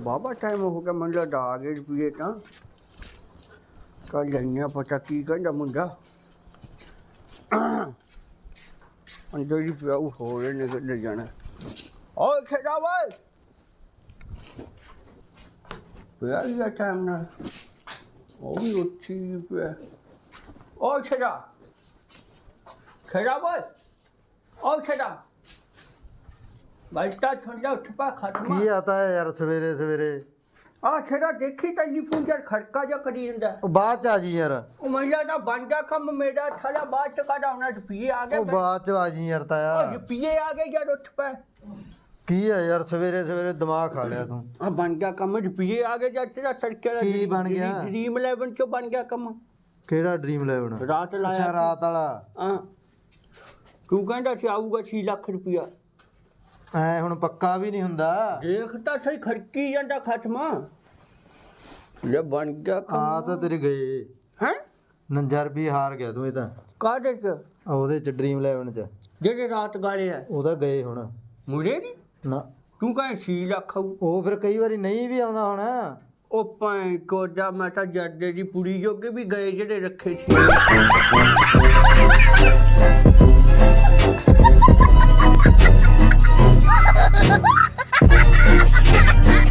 ਬਾਬਾ ਟਾਈਮ ਹੋ ਗਿਆ ਮੈਨੂੰ ਆ ਗਏ ਰੁਪਈਏ ਤਾਂ। ਕੱਲ ਜੰਨਿਆ ਪਤਾ ਕੀ ਕਹਿੰਦਾ ਮੁੰਡਾ। ਅੰਦਰ ਹੀ ਪਿਆ, ਉਹ ਹੋ ਰਹੇ ਨੇ, ਕਿੱਧਰ ਜਾਣਾ। ਓਏ ਖੇਡਾ ਓਏ। ਪਿਆ ਹੀ ਟਾਈਮ ਨਾਲ। ਉਹ ਵੀ ਉੱਠੀ ਪਿਆ। ਓਏ ਖੇਡਾ ਖੇਡਾ ਓਏ। ਓਏ ਖੇਡਾ ਬਲਟਾ ਛੱਡ ਜਾ ਉੱਠ ਪਾ ਖਤਮ ਕੀ ਆਤਾ ਹੈ ਯਾਰ ਸਵੇਰੇ ਸਵੇਰੇ ਆ ਖੇਡਾ ਦੇਖੀ ਟੈਲੀਫੋਨ ਜਦ ਖੜਕਾ ਜਾ ਕਰੀ ਜਾਂਦਾ। ਉਹ ਬਾਅਦ ਚ ਆ ਜੀ ਯਾਰ। ਉਹ ਮਹਿਲਾ ਦਾ ਗਿਆ ਕੰਮ ਮੇਰਾ ਥਾਲਾ ਬਾਅਦ ਚ ਕਾਢਾ ਉਹਨਾਂ ਰੁਪਈਏ ਆ ਗਏ ਉਹ ਬਾਅਦ ਚ ਆ ਜੀ ਯਾਰ ਉਹ ਤਾਇਆ ਰੁਪਈਏ ਆ ਗਏ ਜਦ ਉੱਠ ਪੈ। ਕੀ ਹੈ ਯਾਰ ਸਵੇਰੇ ਸਵੇਰੇ ਦਿਮਾਗ ਖਾ ਲਿਆ ਤੂੰ। ਆ ਬਣ ਗਿਆ ਕੰਮ ਰੁਪਈਏ ਆ ਗਏ ਜਦ ਤੇਰਾ ਤੜਕੇ ਦਾ ਕੀ ਬਣ ਗਿਆ? ਡ੍ਰੀਮ 11 ਚੋਂ ਬਣ ਗਿਆ ਕੰਮ। ਕਿਹੜਾ ਡ੍ਰੀਮ 11 ਰਾਤ ਲਾਇਆ ਅੱਛਾ ਰਾਤ ਵਾਲਾ। ਹਾਂ। ਤੂੰ ਕਹਿੰਦਾ ਸੀ ਆਊਗਾ 6 ਲੱਖ ਰੁਪਈਆ ਐ ਹੁਣ ਪੱਕਾ ਵੀ ਨਹੀਂ ਹੁੰਦਾ। ਦੇਖਦਾ ਸਹੀ ਖੜਕੀ ਜਾਂਦਾ ਖਤਮਾ ਲੈ ਬਣ ਗਿਆ ਆ ਤਾਂ ਤੇਰੇ ਗਏ। ਹੈ? ਨੰਜਰ ਵੀ ਹਾਰ ਗਿਆ ਤੂੰ ਇਹ ਤਾਂ। ਕਾਹਦੇ ਚ? ਆ ਉਹਦੇ ਚ ਡ੍ਰੀਮ 11 ਚ। ਜਿਹੜੇ ਰਾਤ ਗਾਲੇ ਆ। ਉਹਦਾ ਗਏ ਹੁਣ। ਮੁਰੇ ਨਹੀਂ? ਨਾ। ਤੂੰ ਕਹੇ 6 ਲੱਖ ਆਊ ਉਹ ਫਿਰ ਕਈ ਵਾਰੀ ਨਹੀਂ ਵੀ ਆਉਂਦਾ ਹੁਣ। ਉਹ ਭਾਂ ਕੋਦਾ ਮੈਂ ਤਾਂ ਜੱਡੇ ਦੀ ਪੁੜੀ ਜੋਗੇ ਵੀ ਗਏ ਜਿਹੜੇ ਰੱਖੇ ਸੀ। Ha ha ha ha!